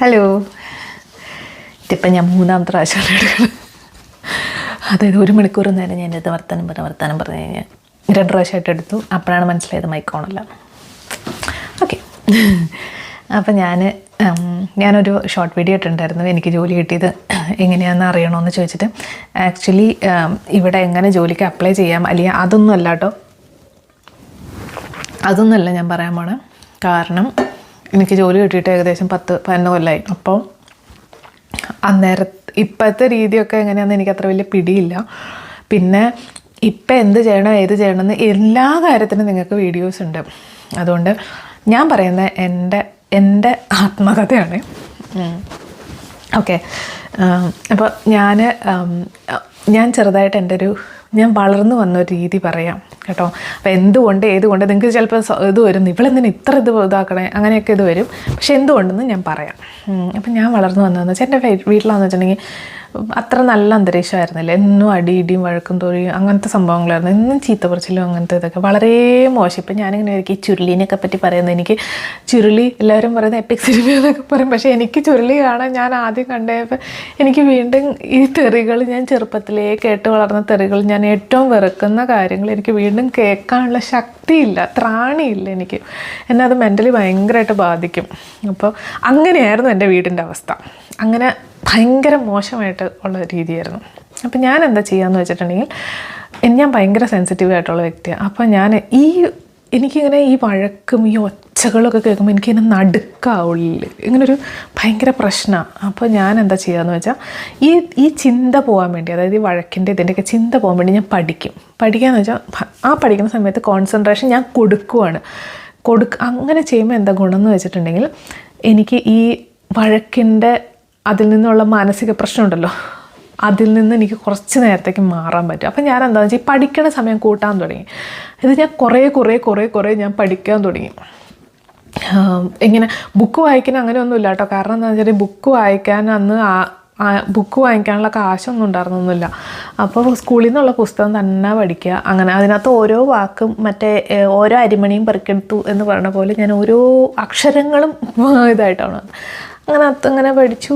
Hello ഇതിപ്പം ഞാൻ മൂന്നാമത്തെ പ്രാവശ്യം അതായത് ഒരു മണിക്കൂർ നേരം ഞാൻ ഇത് വർത്തനം പറഞ്ഞ വർത്തനം പറഞ്ഞു കഴിഞ്ഞാൽ രണ്ട് പ്രാവശ്യമായിട്ട് എടുത്തു. അപ്പോഴാണ് മനസ്സിലായത് മൈക്കോണല്ല ഓക്കെ അപ്പം ഞാൻ ഞാനൊരു ഷോർട്ട് വീഡിയോ ഇട്ടിട്ടുണ്ടായിരുന്നു. എനിക്ക് ജോലി കിട്ടിയത് എങ്ങനെയാണെന്ന് അറിയണമെന്ന് ചോദിച്ചിട്ട്. ആക്ച്വലി ഇവിടെ എങ്ങനെ ജോലിക്ക് അപ്ലൈ ചെയ്യാം? അല്ലെങ്കിൽ അതൊന്നും അല്ല കേട്ടോ. അതൊന്നുമല്ല ഞാൻ പറയാൻ പോണേ. കാരണം എനിക്ക് ജോലി കിട്ടിയിട്ട് ഏകദേശം പത്ത് പതിനൊന്ന് കൊല്ലമായി അപ്പോൾ അന്നേര ഇപ്പോഴത്തെ രീതിയൊക്കെ എങ്ങനെയാണെന്ന് എനിക്ക് അത്ര വലിയ പിടിയില്ല. പിന്നെ ഇപ്പം എന്ത് ചെയ്യണം ഏത് ചെയ്യണം ചെയ്യണമെന്ന് എല്ലാ കാര്യത്തിനും നിങ്ങൾക്ക് വീഡിയോസ് ഉണ്ട്. അതുകൊണ്ട് ഞാൻ പറയുന്ന എന്റെ എന്റെ ആത്മകഥയാണ്. ഓക്കെ. അപ്പോൾ ഞാൻ ഞാൻ ചെറുതായിട്ട് എന്റെ ഒരു ഞാൻ വളർന്നു വന്ന ഒരു രീതി പറയാം കേട്ടോ. അപ്പോൾ എന്തുകൊണ്ട് ഏതുകൊണ്ട് നിങ്ങൾക്ക് ചിലപ്പോൾ ഇത് വരും. ഇവളെന്തിന് ഇത്ര ഇത് ഇതാക്കണേ? അങ്ങനെയൊക്കെ ഇത് വരും. പക്ഷെ എന്തുകൊണ്ടെന്ന് ഞാൻ പറയാം. അപ്പം ഞാൻ വളർന്നു വന്നതെന്ന് വെച്ചാൽ എന്റെ വീട്ടിലാണെന്ന് വെച്ചിട്ടുണ്ടെങ്കിൽ അത്ര നല്ല അന്തരീക്ഷമായിരുന്നില്ല. എന്നും അടി ഇടിയും വഴക്കും തൊഴിയും അങ്ങനത്തെ സംഭവങ്ങളായിരുന്നു. എന്നും ചീത്ത പറിച്ചിലും അങ്ങനത്തെ ഇതൊക്കെ വളരെ മോശം. ഇപ്പം ഞാനിങ്ങനെ എനിക്ക് ഈ ചുരുളിനെയൊക്കെ പറ്റി പറയുന്നത് എനിക്ക് ചുരുളി എല്ലാവരും പറയുന്നത് എപ്പിക് സിനിമ എന്നൊക്കെ പറയും. പക്ഷേ എനിക്ക് ചുരുളി കാണാൻ ഞാൻ ആദ്യം കണ്ടപ്പോൾ എനിക്ക് വീണ്ടും ഈ തെറികൾ ഞാൻ ചെറുപ്പത്തിലേ കേട്ട് വളർന്ന തെറികൾ ഞാൻ ഏറ്റവും വെറുക്കുന്ന കാര്യങ്ങൾ എനിക്ക് വീണ്ടും കേൾക്കാനുള്ള ശക്തിയില്ല ത്രാണിയില്ല എനിക്ക്. എന്നെ അത് മെന്റലി ഭയങ്കരമായിട്ട് ബാധിക്കും. അപ്പോൾ അങ്ങനെയായിരുന്നു എന്റെ വീടിന്റെ അവസ്ഥ. അങ്ങനെ ഭയങ്കര മോശമായിട്ട് ഉള്ള രീതിയായിരുന്നു. അപ്പോൾ ഞാൻ എന്താ ചെയ്യാമെന്ന് വെച്ചിട്ടുണ്ടെങ്കിൽ ഞാൻ ഭയങ്കര സെൻസിറ്റീവ് ആയിട്ടുള്ള വ്യക്തിയാണ്. അപ്പോൾ ഞാൻ ഈ എനിക്കിങ്ങനെ ഈ വഴക്കും ഈ ഒച്ചകളൊക്കെ കേൾക്കുമ്പോൾ എനിക്കിങ്ങനെ നടുക്കാവുള്ളിൽ ഇങ്ങനൊരു ഭയങ്കര പ്രശ്നമാണ് അപ്പോൾ ഞാൻ എന്താ ചെയ്യാന്ന് വെച്ചാൽ ഈ ഈ ചിന്ത പോകാൻ വേണ്ടി അതായത് ഈ വഴക്കിന്റെ ഇതിന്റെയൊക്കെ ചിന്ത പോകാൻ വേണ്ടി ഞാൻ പഠിക്കും. പഠിക്കുകയെന്ന് വെച്ചാൽ ആ പഠിക്കുന്ന സമയത്ത് കോൺസെൻട്രേഷൻ ഞാൻ കൊടുക്കുവാണ്. കൊടുക്ക അങ്ങനെ ചെയ്യുമ്പോൾ എന്താ ഗുണം എന്ന് വെച്ചിട്ടുണ്ടെങ്കിൽ എനിക്ക് ഈ വഴക്കിന്റെ അതിൽ നിന്നുള്ള മാനസിക പ്രശ്നമുണ്ടല്ലോ അതിൽ നിന്ന് എനിക്ക് കുറച്ച് നേരത്തേക്ക് മാറാൻ പറ്റും. അപ്പം ഞാൻ എന്താണെന്ന് വെച്ചാൽ പഠിക്കണ സമയം കൂട്ടാൻ തുടങ്ങി. ഇത് ഞാൻ കുറേ കുറേ കുറേ കുറേ ഞാൻ പഠിക്കാൻ തുടങ്ങി. ഇങ്ങനെ ബുക്ക് വായിക്കാൻ അങ്ങനെയൊന്നുമില്ല കേട്ടോ. കാരണം എന്താണെന്ന് വെച്ചാൽ ബുക്ക് വായിക്കാൻ അന്ന് ബുക്ക് വാങ്ങിക്കാനുള്ള കാശൊന്നും ഉണ്ടായിരുന്നൊന്നുമില്ല. അപ്പോൾ സ്കൂളിൽ നിന്നുള്ള പുസ്തകം തന്നെ പഠിക്കുക. അങ്ങനെ അതിനകത്ത് ഓരോ വാക്കും മറ്റേ ഓരോ അരിമണിയും പെറുക്കെടുത്തു എന്ന് പറഞ്ഞ പോലെ ഞാൻ ഓരോ അക്ഷരങ്ങളും ഇതായിട്ടാണ്. അങ്ങനെ അങ്ങനെ പഠിച്ചു.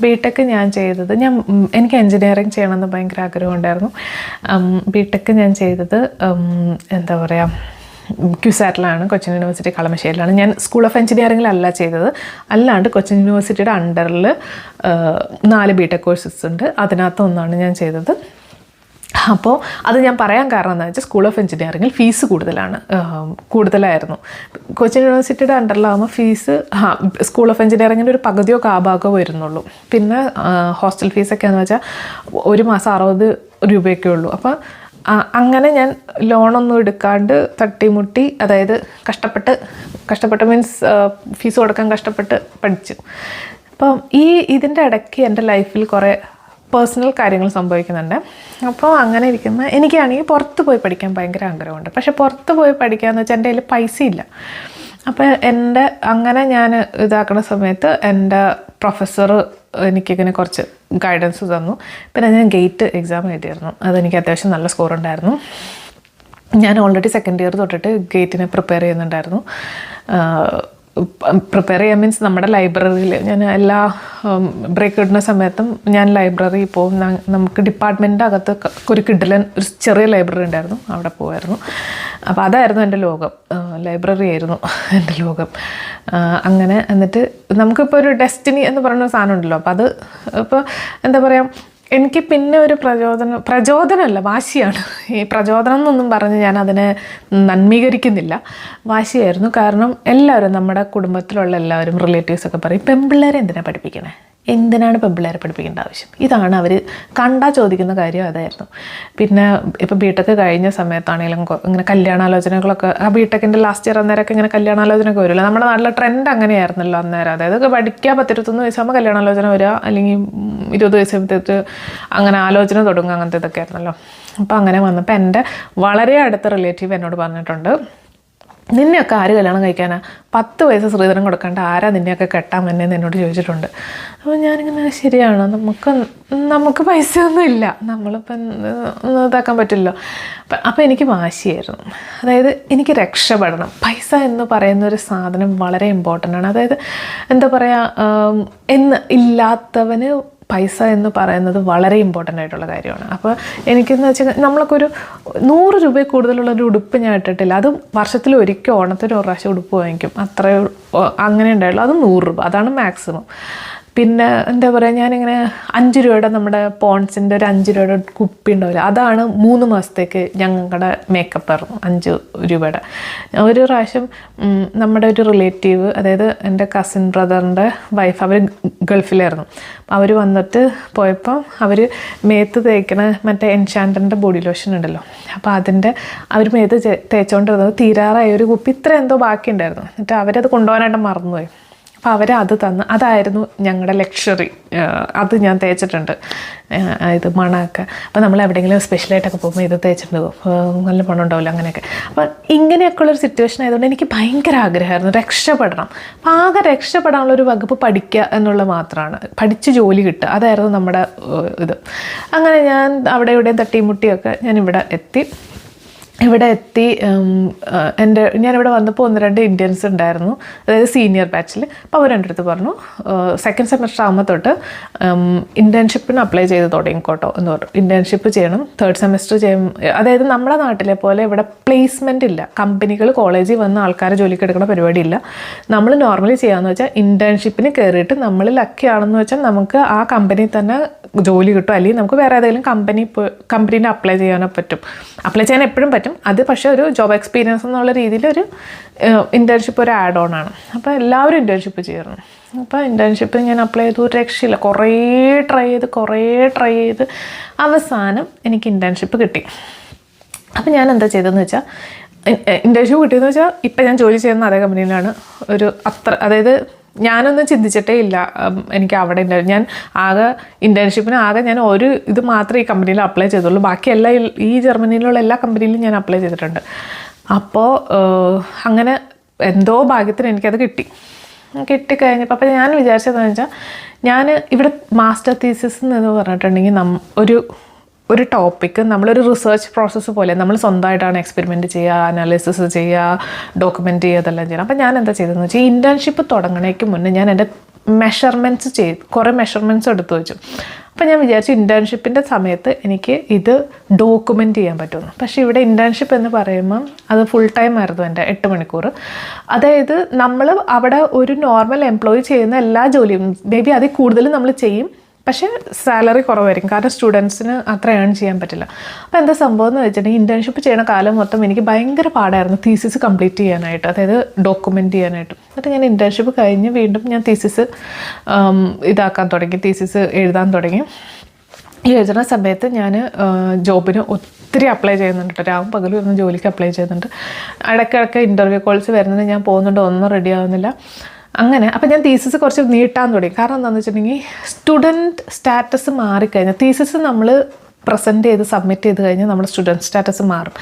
ബിടെക് ഞാൻ ചെയ്തത്. ഞാൻ എനിക്ക് എൻജിനീയറിങ് ചെയ്യണമെന്ന് ഭയങ്കര ആഗ്രഹമുണ്ടായിരുന്നു ബിടെക് ഞാൻ ചെയ്തത് എന്താ പറയുക ക്യുസാറ്റിലാണ് കൊച്ചിൻ യൂണിവേഴ്സിറ്റി കളമശ്ശേരിയിലാണ്. ഞാൻ സ്കൂൾ ഓഫ് എഞ്ചിനീയറിംഗിലല്ല ചെയ്തത്. അല്ലാണ്ട് കൊച്ചിൻ യൂണിവേഴ്സിറ്റിയുടെ അണ്ടറിൽ നാല് ബി ടെക് കോഴ്സസ് ഉണ്ട്. അതിനകത്ത് ഒന്നാണ് ഞാൻ ചെയ്തത്. അപ്പോൾ അത് ഞാൻ പറയാൻ കാരണം എന്താ വെച്ചാൽ സ്കൂൾ ഓഫ് എഞ്ചിനീയറിംഗിൽ ഫീസ് കൂടുതലാണ്. കൂടുതലായിരുന്നു. കൊച്ചിൻ യൂണിവേഴ്സിറ്റിയുടെ അണ്ടറിലാകുമ്പോൾ ഫീസ് സ്കൂൾ ഓഫ് എഞ്ചിനീയറിങ്ങിന്റെ ഒരു പകുതിയോ കാഭാഗോ വരുന്നുള്ളൂ. പിന്നെ ഹോസ്റ്റൽ ഫീസൊക്കെ എന്ന് വെച്ചാൽ ഒരു മാസം അറുപത് രൂപയൊക്കെ ഉള്ളൂ. അപ്പോൾ അങ്ങനെ ഞാൻ ലോണൊന്നും എടുക്കാണ്ട് തട്ടിമുട്ടി അതായത് കഷ്ടപ്പെട്ട് കഷ്ടപ്പെട്ട് മീൻസ് ഫീസ് കൊടുക്കാൻ കഷ്ടപ്പെട്ട് പഠിച്ചു. അപ്പം ഈ ഇതിന്റെ ഇടയ്ക്ക് എന്റെ ലൈഫിൽ കുറേ പേഴ്സണൽ കാര്യങ്ങൾ സംഭവിക്കുന്നുണ്ട്. അപ്പോൾ അങ്ങനെ ഇരിക്കുന്ന എനിക്കാണെങ്കിൽ പുറത്ത് പോയി പഠിക്കാൻ ഭയങ്കര ആഗ്രഹമുണ്ട്. പക്ഷെ പുറത്ത് പോയി പഠിക്കാന്ന് വെച്ചാൽ എന്റെ കയ്യിൽ പൈസ ഇല്ല. അപ്പോൾ എന്റെ അങ്ങനെ ഞാൻ ഇതാക്കുന്ന സമയത്ത് എന്റെ പ്രൊഫസർ എനിക്കിങ്ങനെ കുറച്ച് ഗൈഡൻസ് തന്നു. പിന്നെ ഞാൻ ഗേറ്റ് എക്സാം എഴുതിയിരുന്നു. അതെനിക്ക് അത്യാവശ്യം നല്ല സ്കോർ ഉണ്ടായിരുന്നു. ഞാൻ ഓൾറെഡി സെക്കൻഡ് ഇയർ തൊട്ടിട്ട് ഗേറ്റിനെ പ്രിപ്പയർ ചെയ്യുന്നുണ്ടായിരുന്നു. പ്രിപ്പയർ ചെയ്യാൻ മീൻസ് നമ്മുടെ ലൈബ്രറിയിൽ ഞാൻ എല്ലാ ബ്രേക്ക് ഇടുന്ന സമയത്തും ഞാൻ ലൈബ്രറി പോകും. നമുക്ക് ഡിപ്പാർട്ട്മെന്റിന്റെ അകത്ത് ഒരു കിഡിലൻ ഒരു ചെറിയ ലൈബ്രറി ഉണ്ടായിരുന്നു. അവിടെ പോകുമായിരുന്നു അപ്പോൾ അതായിരുന്നു എന്റെ ലോകം. ലൈബ്രറി ആയിരുന്നു എന്റെ ലോകം. അങ്ങനെ എന്നിട്ട് നമുക്കിപ്പോൾ ഒരു ഡെസ്റ്റിനി എന്ന് പറയുന്ന സാധനം ഉണ്ടല്ലോ. അപ്പോൾ അത് ഇപ്പോൾ എന്താ പറയുക എനിക്ക് പിന്നെ ഒരു പ്രചോദനം പ്രചോദനമല്ല വാശിയാണ്. ഈ പ്രചോദനം എന്നൊന്നും പറഞ്ഞ് ഞാൻ അതിനെ നന്മീകരിക്കുന്നില്ല. വാശിയായിരുന്നു. കാരണം എല്ലാവരും നമ്മുടെ കുടുംബത്തിലുള്ള എല്ലാവരും റിലേറ്റീവ്സൊക്കെ പറയും പെൺപിള്ളേരെ എന്തിനാണ് പഠിപ്പിക്കണേ? എന്തിനാണ് പെൺപിള്ളേരെ പഠിപ്പിക്കേണ്ട ആവശ്യം? ഇതാണ് അവർ കണ്ടാൽ ചോദിക്കുന്ന കാര്യം അതായിരുന്നു. പിന്നെ ഇപ്പോൾ ബിടെക് കഴിഞ്ഞ സമയത്താണെങ്കിലും ഇങ്ങനെ കല്യാണാലോചനകളൊക്കെ ആ ബിടെക്കിന്റെ ലാസ്റ്റ് ഇയർ അന്നേരമൊക്കെ ഇങ്ങനെ കല്യാണാലോചനയൊക്കെ വരുമല്ലോ നമ്മുടെ നാട്ടിലെ ട്രെൻഡ് അങ്ങനെയായിരുന്നല്ലോ അന്നേരം. അതായത് പഠിക്കാൻ പത്തിരുപത്തൊന്ന് വയസ്സാകുമ്പോൾ കല്യാണാലോചന വരിക അല്ലെങ്കിൽ ഇരുപത് വയസ്സാകുമ്പോഴത്തേക്ക് അങ്ങനെ ആലോചന തുടങ്ങുക അങ്ങനത്തെ ഇതൊക്കെ ആയിരുന്നല്ലോ. അപ്പോൾ അങ്ങനെ വന്നപ്പോൾ എന്റെ വളരെ അടുത്ത റിലേറ്റീവ് എന്നോട് പറഞ്ഞിട്ടുണ്ട് നിന്നെയൊക്കെ ആര് കല്യാണം കഴിക്കാനാ? പത്ത് വയസ്സ് ശ്രീധരം കൊടുക്കാണ്ട് ആരാ നിന്നെയൊക്കെ കെട്ടാൻ വന്നേന്ന് എന്നോട് ചോദിച്ചിട്ടുണ്ട്. അപ്പോൾ ഞാനിങ്ങനെ ശരിയാണ്. നമുക്ക് നമുക്ക് പൈസ ഒന്നും ഇല്ല. നമ്മളിപ്പം ഇതാക്കാൻ പറ്റില്ലല്ലോ. അപ്പം അപ്പോൾ എനിക്ക് വാശിയായിരുന്നു. അതായത് എനിക്ക് രക്ഷപ്പെടണം. പൈസ എന്ന് പറയുന്ന ഒരു സാധനം വളരെ ഇമ്പോർട്ടന്റ് ആണ്. അതായത് എന്താ പറയുക എന്ന് ഇല്ലാത്തവന് പൈസ എന്ന് പറയുന്നത് വളരെ ഇമ്പോർട്ടന്റ് ആയിട്ടുള്ള കാര്യമാണ്. അപ്പോൾ എനിക്കെന്ന് വെച്ചാൽ നമ്മളൊക്കെ ഒരു നൂറ് രൂപ കൂടുതലുള്ള ഒരു ഉടുപ്പ് ഞാൻ ഇട്ടിട്ടില്ല. അത് വർഷത്തിൽ ഒരിക്കൽ ഓണത്തിന് ഒരു പ്രാവശ്യം ഉടുപ്പ് വാങ്ങിക്കും. അത്രയേ അങ്ങനെ ഉണ്ടായുള്ളൂ അത് നൂറ് രൂപ. അതാണ് മാക്സിമം പിന്നെ എന്താ പറയുക ഞാനിങ്ങനെ അഞ്ച് രൂപയുടെ നമ്മുടെ പോൺസിന്റെ ഒരു അഞ്ച് രൂപയുടെ കുപ്പി ഉണ്ടാവില്ല അതാണ് മൂന്ന് മാസത്തേക്ക് ഞങ്ങളുടെ മേക്കപ്പ് ആയിരുന്നു അഞ്ച് രൂപയുടെ. ഒരു പ്രാവശ്യം നമ്മുടെ ഒരു റിലേറ്റീവ് അതായത് എന്റെ കസിൻ ബ്രദറിന്റെ വൈഫ് അവർ ഗൾഫിലായിരുന്നു. അവർ വന്നിട്ട് പോയപ്പം അവർ മേത്ത് തേക്കണ മറ്റേ എൻഷാൻഡറിന്റെ ബോഡി ലോഷൻ ഉണ്ടല്ലോ അപ്പോൾ അതിന്റെ അവർ മേത്ത് തേച്ചുകൊണ്ടിരുന്നത് തീരാറായ ഒരു കുപ്പി ഇത്ര എന്തോ ബാക്കിയുണ്ടായിരുന്നു. എന്നിട്ട് അവരത് കൊണ്ടുപോകാനായിട്ട് മറന്നുപോയി. അപ്പോൾ അവർ അത് തന്ന്. അതായിരുന്നു ഞങ്ങളുടെ ലക്ഷറി. അത് ഞാൻ തേച്ചിട്ടുണ്ട്. ഇത് മണമൊക്കെ അപ്പോൾ നമ്മൾ എവിടെയെങ്കിലും സ്പെഷ്യലായിട്ടൊക്കെ പോകുമ്പോൾ ഇത് തേച്ചിട്ടുണ്ട്. നല്ല മണം ഉണ്ടാവില്ല അങ്ങനെയൊക്കെ. അപ്പോൾ ഇങ്ങനെയൊക്കെയുള്ളൊരു സിറ്റുവേഷൻ ആയതുകൊണ്ട് എനിക്ക് ഭയങ്കര ആഗ്രഹമായിരുന്നു. രക്ഷപ്പെടണം. അപ്പോൾ ആകെ രക്ഷപ്പെടാനുള്ള ഒരു വകുപ്പ് പഠിക്കുക എന്നുള്ളത് മാത്രമാണ് പഠിച്ച് ജോലി കിട്ടുക. അതായിരുന്നു നമ്മുടെ ഇത്. അങ്ങനെ ഞാൻ അവിടെ ഇവിടെയും തട്ടിമുട്ടിയൊക്കെ ഞാൻ ഇവിടെ എത്തി. ഇവിടെ എത്തി എന്റെ ഞാനിവിടെ വന്നപ്പോൾ ഒന്ന് രണ്ട് ഇന്ത്യൻസ് ഉണ്ടായിരുന്നു. അതായത് സീനിയർ ബാച്ചിൽ അപ്പോൾ അവർ എന്റെ അടുത്ത് പറഞ്ഞു സെക്കൻഡ് സെമസ്റ്റർ ആകുമ്പോൾ തൊട്ട് ഇന്റേൺഷിപ്പിന് അപ്ലൈ ചെയ്ത് തുടങ്ങിക്കോട്ടോ എന്ന് പറഞ്ഞു. ഇന്റേൺഷിപ്പ് ചെയ്യണം തേർഡ് സെമസ്റ്റർ ചെയ്യും. അതായത് നമ്മുടെ നാട്ടിലെ പോലെ ഇവിടെ പ്ലേസ്മെന്റ് ഇല്ല. കമ്പനികൾ കോളേജിൽ വന്ന് ആൾക്കാരെ ജോലിക്ക് എടുക്കുന്ന പരിപാടിയില്ല നമ്മൾ നോർമലി ചെയ്യാമെന്ന് വെച്ചാൽ ഇന്റേൺഷിപ്പിന് കയറിയിട്ട് നമ്മൾ ലക്കി ആണെന്ന് വെച്ചാൽ നമുക്ക് ആ കമ്പനി തന്നെ ജോലി കിട്ടും. അല്ലെങ്കിൽ നമുക്ക് വേറെ ഏതെങ്കിലും കമ്പനി കമ്പനീനെ അപ്ലൈ ചെയ്യാനോ പറ്റും. അപ്ലൈ ചെയ്യാൻ എപ്പോഴും പറ്റും അത് പക്ഷേ ഒരു ജോബ് എക്സ്പീരിയൻസ് എന്നുള്ള രീതിയിൽ ഒരു ഇന്റേൺഷിപ്പ് ഒരു ആഡ് ഓൺ ആണ്. അപ്പോൾ എല്ലാവരും ഇന്റേൺഷിപ്പ് ചെയ്യുന്നു അപ്പോൾ ഇന്റേൺഷിപ്പ് ഞാൻ അപ്ലൈ ചെയ്തു. ഒരു രക്ഷയില്ല. കുറേ ട്രൈ ചെയ്ത് കുറേ ട്രൈ ചെയ്ത് അവസാനം എനിക്ക് ഇന്റേൺഷിപ്പ് കിട്ടി. അപ്പോൾ ഞാൻ എന്താ ചെയ്തതെന്ന് വെച്ചാൽ ഇന്റേൺഷിപ്പ് കിട്ടിയെന്ന് വെച്ചാൽ ഇപ്പം ഞാൻ ജോലി ചെയ്യുന്ന അതേ കമ്പനിയിലാണ് ഒരു അത്ര അതായത് ഞാനൊന്നും ചിന്തിച്ചിട്ടേ ഇല്ല. എനിക്ക് അവിടെ ഉണ്ടായിരുന്നു ഞാൻ ആകെ ഇന്റേൺഷിപ്പിന് ആകെ ഞാൻ ഒരു ഇത് മാത്രമേ ഈ കമ്പനിയിൽ അപ്ലൈ ചെയ്തുള്ളൂ. ബാക്കി എല്ലാ ഈ- ജർമ്മനിയിലുള്ള എല്ലാ കമ്പനിയിലും ഞാൻ അപ്ലൈ ചെയ്തിട്ടുണ്ട്. അപ്പോൾ അങ്ങനെ എന്തോ ഭാഗ്യത്തിന് എനിക്കത് കിട്ടി. കിട്ടിക്കഴിഞ്ഞപ്പോൾ അപ്പോൾ ഞാൻ വിചാരിച്ചതെന്ന് വെച്ചാൽ ഞാൻ ഇവിടെ മാസ്റ്റർ തീസിസ് എന്ന് പറഞ്ഞിട്ടുണ്ടെങ്കിൽ നം ഒരു ഒരു ടോപ്പിക്ക് നമ്മളൊരു റിസർച്ച് പ്രോസസ്സ് പോലെ നമ്മൾ സ്വന്തമായിട്ടാണ് എക്സ്പെരിമെന്റ് ചെയ്യുക അനാലിസിസ് ചെയ്യുക ഡോക്യുമെന്റ് ചെയ്യുക അതെല്ലാം ചെയ്യണം അപ്പോൾ ഞാൻ എന്താ ചെയ്തതെന്ന് വെച്ചാൽ ഇന്റേൺഷിപ്പ് തുടങ്ങണേക്ക് മുന്നേ ഞാൻ എന്റെ മെഷർമെന്റ്സ് ചെയ്ത് കുറേ മെഷർമെന്റ്സ് എടുത്തു വെച്ചു. അപ്പോൾ ഞാൻ വിചാരിച്ചു ഇന്റേൺഷിപ്പിന്റെ സമയത്ത് എനിക്ക് ഇത് ഡോക്യുമെന്റ് ചെയ്യാൻ പറ്റുമെന്ന്. പക്ഷേ ഇവിടെ ഇന്റേൺഷിപ്പ് എന്ന് പറയുമ്പം അത് ഫുൾ ടൈം ആയിരുന്നു എന്റെ എട്ട് മണിക്കൂർ. അതായത് നമ്മൾ അവിടെ ഒരു നോർമൽ എംപ്ലോയി ചെയ്യുന്ന എല്ലാ ജോലിയും മേ ബി അതിൽ കൂടുതൽ നമ്മൾ ചെയ്യും പക്ഷേ സാലറി കുറവായിരിക്കും. കാരണം സ്റ്റുഡൻസിന് അത്ര ഏൺ ചെയ്യാൻ പറ്റില്ല. അപ്പോൾ എന്താ സംഭവം എന്ന് വെച്ചിട്ടുണ്ടെങ്കിൽ ഇന്റേൺഷിപ്പ് ചെയ്യുന്ന കാലം മൊത്തം എനിക്ക് ഭയങ്കര പാടായിരുന്നു തീസിസ് കംപ്ലീറ്റ് ചെയ്യാനായിട്ട്. അതായത് ഡോക്യുമെന്റ് ചെയ്യാനായിട്ട്. എന്നിട്ട് ഞാൻ ഇന്റേൺഷിപ്പ് കഴിഞ്ഞ് വീണ്ടും ഞാൻ തീസിസ് ഇതാക്കാൻ തുടങ്ങി. തീസിസ് എഴുതാൻ തുടങ്ങി. ഈ എഴുതുന്ന സമയത്ത് ഞാൻ ജോബിന് ഒത്തിരി അപ്ലൈ ചെയ്യുന്നുണ്ട് രാവും പകലും ഇരുന്ന് ജോലിക്ക് അപ്ലൈ ചെയ്യുന്നുണ്ട്. ഇടയ്ക്കിടയ്ക്ക് ഇന്റർവ്യൂ കോൾസ് വരുന്നത് ഞാൻ പോകുന്നുണ്ട്. ഒന്നും റെഡി ആവുന്നില്ല. അങ്ങനെ അപ്പം ഞാൻ തീസിസ് കുറച്ച് നീട്ടാൻ തുടങ്ങി. കാരണം എന്താണെന്ന് വെച്ചിട്ടുണ്ടെങ്കിൽ സ്റ്റുഡന്റ് സ്റ്റാറ്റസ് മാറിക്കഴിഞ്ഞാൽ തീസിസ് നമ്മൾ പ്രസന്റ് ചെയ്ത് സബ്മിറ്റ് ചെയ്ത് കഴിഞ്ഞാൽ നമ്മുടെ സ്റ്റുഡന്റ് സ്റ്റാറ്റസ് മാറും.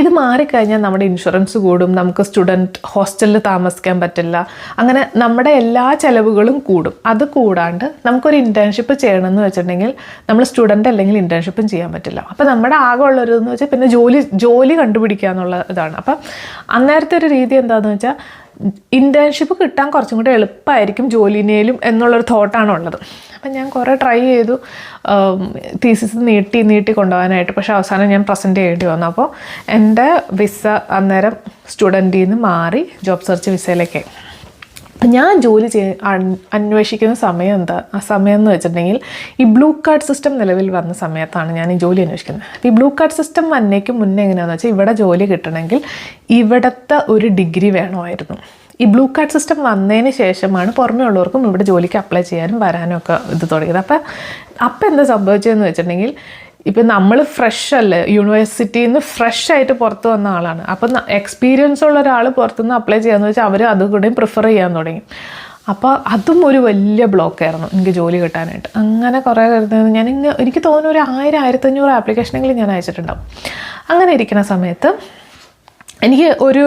ഇത് മാറിക്കഴിഞ്ഞാൽ നമ്മുടെ ഇൻഷുറൻസ് കൂടും നമുക്ക് സ്റ്റുഡന്റ് ഹോസ്റ്റലിൽ താമസിക്കാൻ പറ്റില്ല. അങ്ങനെ നമ്മുടെ എല്ലാ ചിലവുകളും കൂടും. അത് കൂടാണ്ട് നമുക്കൊരു ഇന്റേൺഷിപ്പ് ചെയ്യണമെന്ന് വെച്ചിട്ടുണ്ടെങ്കിൽ നമ്മൾ സ്റ്റുഡന്റ് അല്ലെങ്കിൽ ഇന്റേൺഷിപ്പും ചെയ്യാൻ പറ്റില്ല. അപ്പോൾ നമ്മുടെ ആകെ ഉള്ളൊരു എന്ന് വെച്ചാൽ പിന്നെ ജോലി ജോലി കണ്ടുപിടിക്കുക എന്നുള്ള ഇതാണ്. അപ്പം അന്നേരത്തെ ഒരു രീതി എന്താണെന്ന് വെച്ചാൽ ഇന്റേൺഷിപ്പ് കിട്ടാൻ കുറച്ചും കൂടി എളുപ്പമായിരിക്കും ജോലിനേലും എന്നുള്ളൊരു തോട്ടാണ് ഉള്ളത്. അപ്പം ഞാൻ കുറേ ട്രൈ ചെയ്തു. തീസിസ് നീട്ടി നീട്ടി കൊണ്ടുപോകാനായിട്ട്. പക്ഷേ അവസാനം ഞാൻ പ്രസന്റ് ചെയ്യേണ്ടി വന്നു. അപ്പോൾ എന്റെ വിസ അന്നേരം സ്റ്റുഡന്റിൽ നിന്ന് മാറി ജോബ് സെർച്ച് വിസയിലേക്കായി ഞാൻ ജോലി ചെയ്യ അന്വേഷിക്കുന്ന സമയം എന്താ? ആ സമയം എന്ന് വെച്ചിട്ടുണ്ടെങ്കിൽ ഈ ബ്ലൂ കാർഡ് സിസ്റ്റം നിലവിൽ വന്ന സമയത്താണ് ഞാൻ ഈ ജോലി അന്വേഷിക്കുന്നത്. അപ്പോൾ ഈ ബ്ലൂ കാർഡ് സിസ്റ്റം വന്നേക്ക് മുന്നേ എങ്ങനെയാണെന്ന് വെച്ചാൽ ഇവിടെ ജോലി കിട്ടണമെങ്കിൽ ഇവിടുത്തെ ഒരു ഡിഗ്രി വേണമായിരുന്നു. ഈ ബ്ലൂ കാർഡ് സിസ്റ്റം വന്നതിന് ശേഷമാണ് പുറമേ ഉള്ളവർക്കും ഇവിടെ ജോലിക്ക് അപ്ലൈ ചെയ്യാനും വരാനും ഒക്കെ ഇത് തുടങ്ങിയത്. അപ്പം അപ്പം എന്താ സംഭവിച്ചതെന്ന് വെച്ചിട്ടുണ്ടെങ്കിൽ ഇപ്പം നമ്മൾ ഫ്രഷ് അല്ലേ? യൂണിവേഴ്സിറ്റിയിൽ നിന്ന് ഫ്രഷ് ആയിട്ട് പുറത്ത് വന്ന ആളാണ്. അപ്പം എക്സ്പീരിയൻസ് ഉള്ള ഒരാൾ പുറത്തുനിന്ന് അപ്ലൈ ചെയ്യാന്ന് വെച്ചാൽ അവർ അതുകൂടെയും പ്രിഫർ ചെയ്യാൻ തുടങ്ങി. അപ്പോൾ അതും ഒരു വലിയ ബ്ലോക്കായിരുന്നു എനിക്ക് ജോലി കിട്ടാനായിട്ട്. അങ്ങനെ കുറേ കരുതുന്നത് ഞാൻ ഇങ്ങനെ എനിക്ക് തോന്നുന്നു ഒരു ആയിരം ആയിരത്തഞ്ഞൂറ് ആപ്ലിക്കേഷനെങ്കിലും ഞാൻ അയച്ചിട്ടുണ്ടാവും. അങ്ങനെ ഇരിക്കുന്ന സമയത്ത് എനിക്ക് ഒരു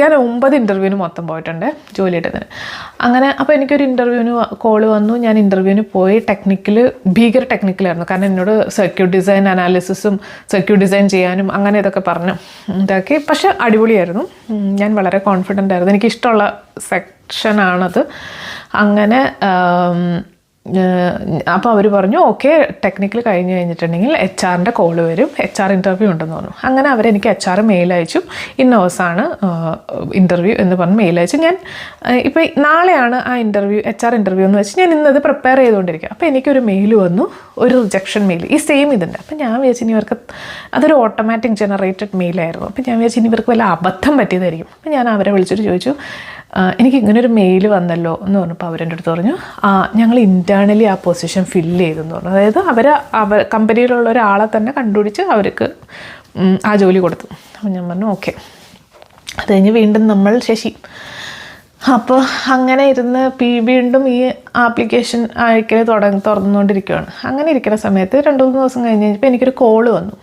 ഞാൻ ഒമ്പത് ഇന്റർവ്യൂവിന് മൊത്തം പോയിട്ടുണ്ട് ജോലി കിട്ടുന്നതിന് അങ്ങനെ അപ്പോൾ എനിക്കൊരു ഇന്റർവ്യൂവിന് കോൾ വന്നു. ഞാൻ ഇന്റർവ്യൂവിന് പോയി ടെക്നിക്കൽ ഭീകര ടെക്നിക്കലായിരുന്നു കാരണം എന്നോട് സർക്യൂട്ട് ഡിസൈൻ അനാലിസിസും സർക്യൂട്ട് ഡിസൈൻ ചെയ്യാനും അങ്ങനെ ഇതൊക്കെ പറഞ്ഞു. ഇതാക്കി പക്ഷേ അടിപൊളിയായിരുന്നു. ഞാൻ വളരെ കോൺഫിഡന്റ് ആയിരുന്നു. എനിക്കിഷ്ടമുള്ള സെക്ഷനാണത് അങ്ങനെ അപ്പോൾ അവർ പറഞ്ഞു ഓക്കെ ടെക്നിക്കൽ കഴിഞ്ഞ് കഴിഞ്ഞിട്ടുണ്ടെങ്കിൽ എച്ച് ആറിന്റെ കോൾ വരും. എച്ച് ആർ ഇന്റർവ്യൂ ഉണ്ടെന്ന് പറഞ്ഞു. അങ്ങനെ അവരെനിക്ക് എച്ച് ആർ മെയിൽ അയച്ചു. ഇന്ന ദിവസമാണ് ഇന്റർവ്യൂ എന്ന് പറഞ്ഞ് മെയിൽ അയച്ചു. ഞാൻ ഇപ്പോൾ നാളെയാണ് ആ ഇന്റർവ്യൂ എച്ച് ആർ ഇന്റർവ്യൂ എന്ന് വെച്ച് ഞാൻ ഇന്നത് പ്രിപ്പയർ ചെയ്തുകൊണ്ടിരിക്കുക. അപ്പോൾ എനിക്കൊരു മെയിൽ വന്നു ഒരു റിജക്ഷൻ മെയിൽ ഈ സെയിം ഇതുണ്ട്. അപ്പോൾ ഞാൻ വിചാരിച്ചു ഇനി ഇവർക്ക് അതൊരു ഓട്ടോമാറ്റിക് ജനറേറ്റഡ് മെയിലായിരുന്നു അപ്പോൾ ഞാൻ വിചാരിച്ചു ഇനി ഇവർക്ക് വല്ല അബദ്ധം പറ്റിയതായിരിക്കും. അപ്പോൾ ഞാൻ അവരെ വിളിച്ചിട്ട് ചോദിച്ചു എനിക്ക് ഇങ്ങനെ ഒരു മെയിൽ വന്നല്ലോ എന്ന് പറഞ്ഞപ്പോൾ അവരെന്റെ അടുത്ത് പറഞ്ഞു ഞങ്ങൾ ഇന്റേർണലി ആ പൊസിഷൻ ഫില്ല് ചെയ്തെന്ന് പറഞ്ഞു. അതായത് അവർ അവർ കമ്പനിയിലുള്ള ഒരാളെ തന്നെ കണ്ടുപിടിച്ച് അവർക്ക് ആ ജോലി കൊടുത്തു. അപ്പം ഞാൻ പറഞ്ഞു ഓക്കെ അത് കഴിഞ്ഞ് വീണ്ടും നമ്മൾ ശശി. അപ്പോൾ അങ്ങനെ ഇരുന്ന് പി വീണ്ടും ഈ ആപ്ലിക്കേഷൻ അയക്കൽ തുടങ്ങി തുറന്നുകൊണ്ടിരിക്കുകയാണ് അങ്ങനെ ഇരിക്കുന്ന സമയത്ത് രണ്ട് മൂന്ന് ദിവസം കഴിഞ്ഞ് കഴിഞ്ഞപ്പോൾ എനിക്കൊരു കോൾ വന്നു.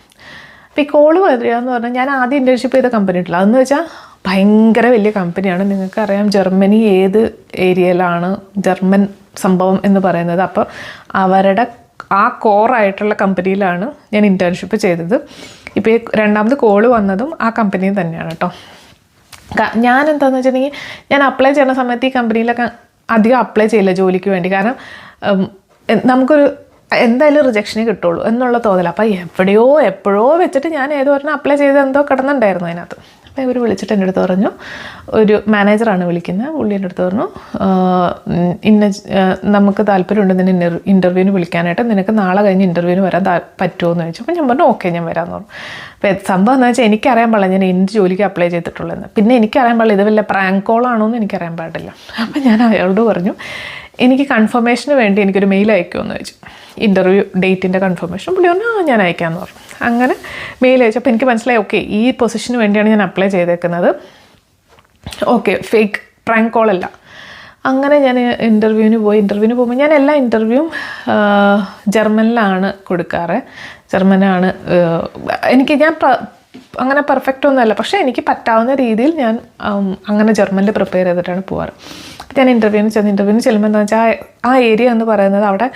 അപ്പോൾ ഈ കോൾ വരികയെന്ന് പറഞ്ഞാൽ ഞാൻ ആദ്യം ഇന്റേൺഷിപ്പ് ചെയ്ത കമ്പനി ഉണ്ടല്ലോ അതെന്ന് വെച്ചാൽ ഭയങ്കര വലിയ കമ്പനിയാണ് നിങ്ങൾക്കറിയാം ജർമ്മനി ഏത് ഏരിയയിലാണ് ജർമ്മൻ സംഭവം എന്ന് പറയുന്നത്. അപ്പോൾ അവരുടെ ആ കോറായിട്ടുള്ള കമ്പനിയിലാണ് ഞാൻ ഇന്റേൺഷിപ്പ് ചെയ്തത്. ഇപ്പോൾ ഈ രണ്ടാമത് കോൾ വന്നതും ആ കമ്പനിയിൽ തന്നെയാണ് കേട്ടോ ഞാൻ എന്താണെന്ന് വെച്ചിട്ടുണ്ടെങ്കിൽ ഞാൻ അപ്ലൈ ചെയ്യുന്ന സമയത്ത് ഈ കമ്പനിയിലൊക്കെ അധികം അപ്ലൈ ചെയ്യില്ല ജോലിക്ക് വേണ്ടി. കാരണം നമുക്കൊരു എന്തായാലും റിജക്ഷനെ കിട്ടുള്ളൂ എന്നുള്ള തോന്നൽ അപ്പോൾ എവിടെയോ എപ്പോഴോ വെച്ചിട്ട് ഞാൻ ഏതോ ഒരെണ്ണം അപ്ലൈ ചെയ്ത് എന്തോ കിടന്നുണ്ടായിരുന്നു അതിനകത്ത്. അപ്പോൾ ഇവർ വിളിച്ചിട്ട് എന്റെ അടുത്ത് പറഞ്ഞു ഒരു മാനേജറാണ് വിളിക്കുന്നത് പുള്ളി എന്റെ അടുത്ത് പറഞ്ഞു ഇന്ന നമുക്ക് താല്പര്യമുണ്ട് നിന്നെ ഇന്റർ ഇന്റർവ്യൂവിന് വിളിക്കാനായിട്ട് നിനക്ക് നാളെ കഴിഞ്ഞ് ഇന്റർവ്യൂവിന് വരാൻ പറ്റുമോ എന്ന് ചോദിച്ചു. അപ്പോൾ ഞാൻ പറഞ്ഞു ഓക്കെ ഞാൻ വരാമെന്ന് പറഞ്ഞു. അപ്പോൾ സംഭവം എന്ന് വെച്ചാൽ എനിക്കറിയാൻ പാടില്ല ഞാൻ എന്ത് ജോലിക്ക് അപ്ലൈ ചെയ്തിട്ടുള്ളതെന്ന്. പിന്നെ എനിക്കറിയാൻ പാടില്ല ഇത് വല്ല പ്രാങ്ക് കോളാണോ എന്ന് എനിക്കറിയാൻ പാടില്ല. അപ്പോൾ ഞാൻ അയാളോട് പറഞ്ഞു എനിക്ക് കൺഫർമേഷന് വേണ്ടി എനിക്കൊരു മെയിൽ അയക്കുമെന്ന് വെച്ചു ഇന്റർവ്യൂ ഡേറ്റിന്റെ കൺഫർമേഷൻ പുള്ളി പറഞ്ഞു ആ ഞാൻ അയക്കാമെന്ന് പറഞ്ഞു. അങ്ങനെ മെയിൽ അയച്ചു അപ്പോൾ എനിക്ക് മനസ്സിലായി ഓക്കെ ഈ പൊസിഷന് വേണ്ടിയാണ് ഞാൻ അപ്ലൈ ചെയ്തേക്കുന്നത്. ഓക്കെ ഫേക്ക് പ്രാങ്ക് അല്ല. അങ്ങനെ ഞാൻ ഇന്റർവ്യൂവിന് പോയി. ഇന്റർവ്യൂവിന് പോകുമ്പോൾ ഞാൻ എല്ലാ ഇന്റർവ്യൂവും ജർമ്മനിലാണ് കൊടുക്കാറ്. ജർമ്മനാണ് എനിക്ക് ഞാൻ അങ്ങനെ പെർഫെക്റ്റ് ഒന്നുമല്ല. പക്ഷേ എനിക്ക് പറ്റാവുന്ന രീതിയിൽ ഞാൻ അങ്ങനെ ജർമ്മനിൽ പ്രിപ്പയർ ചെയ്തിട്ടാണ് പോവാറ്. ഞാൻ ഇന്റർവ്യൂവിന് ചെന്ന് ഇന്റർവ്യൂവിന് ചെല്ലുമ്പോൾ എന്താ വെച്ചാൽ ആ ഏരിയ എന്ന് പറയുന്നത് അവിടെ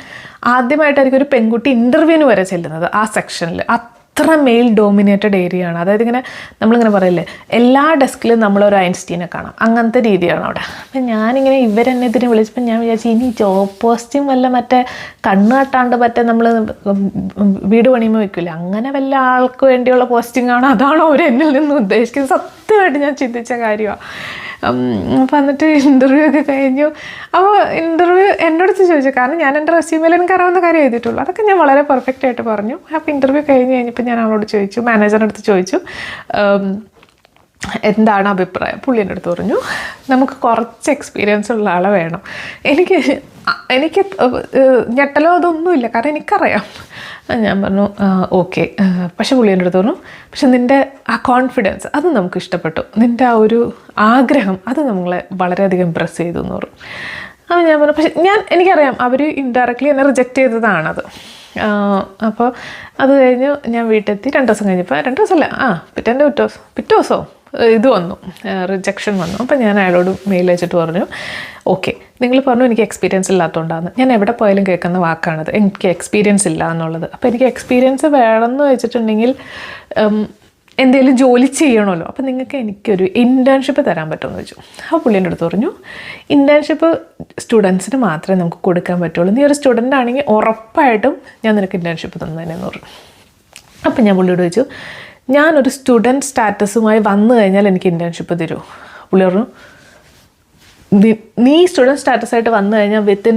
ആദ്യമായിട്ടായിരിക്കും ഒരു പെൺകുട്ടി ഇന്റർവ്യൂവിന് വരെ ചെല്ലുന്നത് ആ സെക്ഷനിൽ അത്ര മെയിൽ ഡോമിനേറ്റഡ് ഏരിയ ആണ്. അതായത് ഇങ്ങനെ നമ്മളിങ്ങനെ പറയില്ലേ എല്ലാ ഡെസ്കിലും നമ്മളൊരു ഐൻസ്റ്റീനെ കാണാം. അങ്ങനത്തെ രീതിയാണ് അവിടെ. അപ്പം ഞാനിങ്ങനെ ഇവരെന്നെ ഇതിനെ വിളിച്ചപ്പോൾ ഞാൻ വിചാരിച്ചു ഇനി ജോബ് പോസ്റ്റും വല്ല മറ്റേ കണ്ണ് കട്ടാണ്ട് മറ്റേ നമ്മൾ വീട് പണിയുമ്പോൾ വയ്ക്കില്ല അങ്ങനെ വല്ല ആൾക്ക് വേണ്ടിയുള്ള പോസ്റ്റിംഗ് ആണോ? അതാണോ അവർ എന്നിൽ നിന്ന് ഉദ്ദേശിക്കുന്നത്? സത്യമായിട്ട് ഞാൻ ചിന്തിച്ച കാര്യമാണ് അപ്പം എന്നിട്ട് ഇന്റർവ്യൂ ഒക്കെ കഴിഞ്ഞു. അപ്പോൾ ഇന്റർവ്യൂ എന്റെ അടുത്ത് ചോദിച്ചു. കാരണം ഞാൻ എന്റെ റെസ്യൂമിൽ എനിക്ക് അറിയാവുന്ന കാര്യം എഴുതിയിട്ടുള്ളൂ. അതൊക്കെ ഞാൻ വളരെ പെർഫെക്റ്റ് ആയിട്ട് പറഞ്ഞു. അപ്പോൾ ഇന്റർവ്യൂ കഴിഞ്ഞ് കഴിഞ്ഞപ്പോൾ ഞാൻ അവളോട് ചോദിച്ചു. മാനേജറിന്റെ അടുത്ത് ചോദിച്ചു. എന്താണ് അഭിപ്രായം? പുള്ളി എന്റെ അടുത്ത് പറഞ്ഞു നമുക്ക് കുറച്ച് എക്സ്പീരിയൻസ് ഉള്ള ആളെ വേണം. എനിക്ക് എനിക്ക് ഞെട്ടലോ അതൊന്നുമില്ല കാരണം എനിക്കറിയാം. ഞാൻ പറഞ്ഞു ഓക്കെ പക്ഷെ പുള്ളി എന്റെ അടുത്ത് പറഞ്ഞു പക്ഷെ നിന്റെ ആ കോൺഫിഡൻസ് അത് നമുക്ക് ഇഷ്ടപ്പെട്ടു. നിന്റെ ആ ഒരു ആഗ്രഹം അത് നമ്മളെ വളരെയധികം ഇമ്പ്രസ് ചെയ്തു എന്ന് പറഞ്ഞു. അപ്പോൾ ഞാൻ പറഞ്ഞു പക്ഷെ ഞാൻ എനിക്കറിയാം അവർ ഇൻഡയറക്റ്റ്ലി എന്നെ റിജക്റ്റ് ചെയ്തതാണത്. അപ്പോൾ അത് കഴിഞ്ഞ് ഞാൻ വീട്ടിലെത്തി രണ്ട് ദിവസം കഴിഞ്ഞപ്പോൾ രണ്ട് ദിവസമല്ല? ആ പിറ്റേന്റെ പിറ്റേ ദിവസം പിറ്റേ ദിവസമോ? ഇത് വന്നു. റിജക്ഷൻ വന്നു. അപ്പം ഞാൻ അയാളോട് മെയിൽ അയച്ചിട്ട് പറഞ്ഞു ഓക്കെ നിങ്ങൾ പറഞ്ഞു എനിക്ക് എക്സ്പീരിയൻസ് ഇല്ലാത്തതുകൊണ്ടാണ് ഞാൻ എവിടെ പോയാലും കേൾക്കുന്ന വാക്കാണത്. എനിക്ക് എക്സ്പീരിയൻസ് ഇല്ല എന്നുള്ളത്. അപ്പോൾ എനിക്ക് എക്സ്പീരിയൻസ് വേണമെന്ന് വെച്ചിട്ടുണ്ടെങ്കിൽ എന്തെങ്കിലും ജോലി ചെയ്യണമല്ലോ. അപ്പോൾ നിങ്ങൾക്ക് എനിക്കൊരു ഇന്റേൺഷിപ്പ് തരാൻ പറ്റുമെന്ന് വെച്ചു. ആ പുള്ളീന്റെ അടുത്ത് പറഞ്ഞു ഇന്റേൺഷിപ്പ് സ്റ്റുഡൻസിന് മാത്രമേ നമുക്ക് കൊടുക്കാൻ പറ്റുള്ളൂ. നീ ഒരു സ്റ്റുഡന്റ് ആണെങ്കിൽ ഉറപ്പായിട്ടും ഞാൻ നിനക്ക് ഇന്റേൺഷിപ്പ് തന്നതിനെന്ന് പറഞ്ഞു. അപ്പം ഞാൻ പുള്ളിയോട് ചോദിച്ചു ഞാനൊരു സ്റ്റുഡന്റ് സ്റ്റാറ്റസുമായി വന്നു കഴിഞ്ഞാൽ എനിക്ക് ഇന്റേൺഷിപ്പ് തരുമോ പുള്ളി പറഞ്ഞു "നീ- സ്റ്റുഡന്റ് സ്റ്റാറ്റസായിട്ട് വന്നു കഴിഞ്ഞാൽ വിത്തിൻ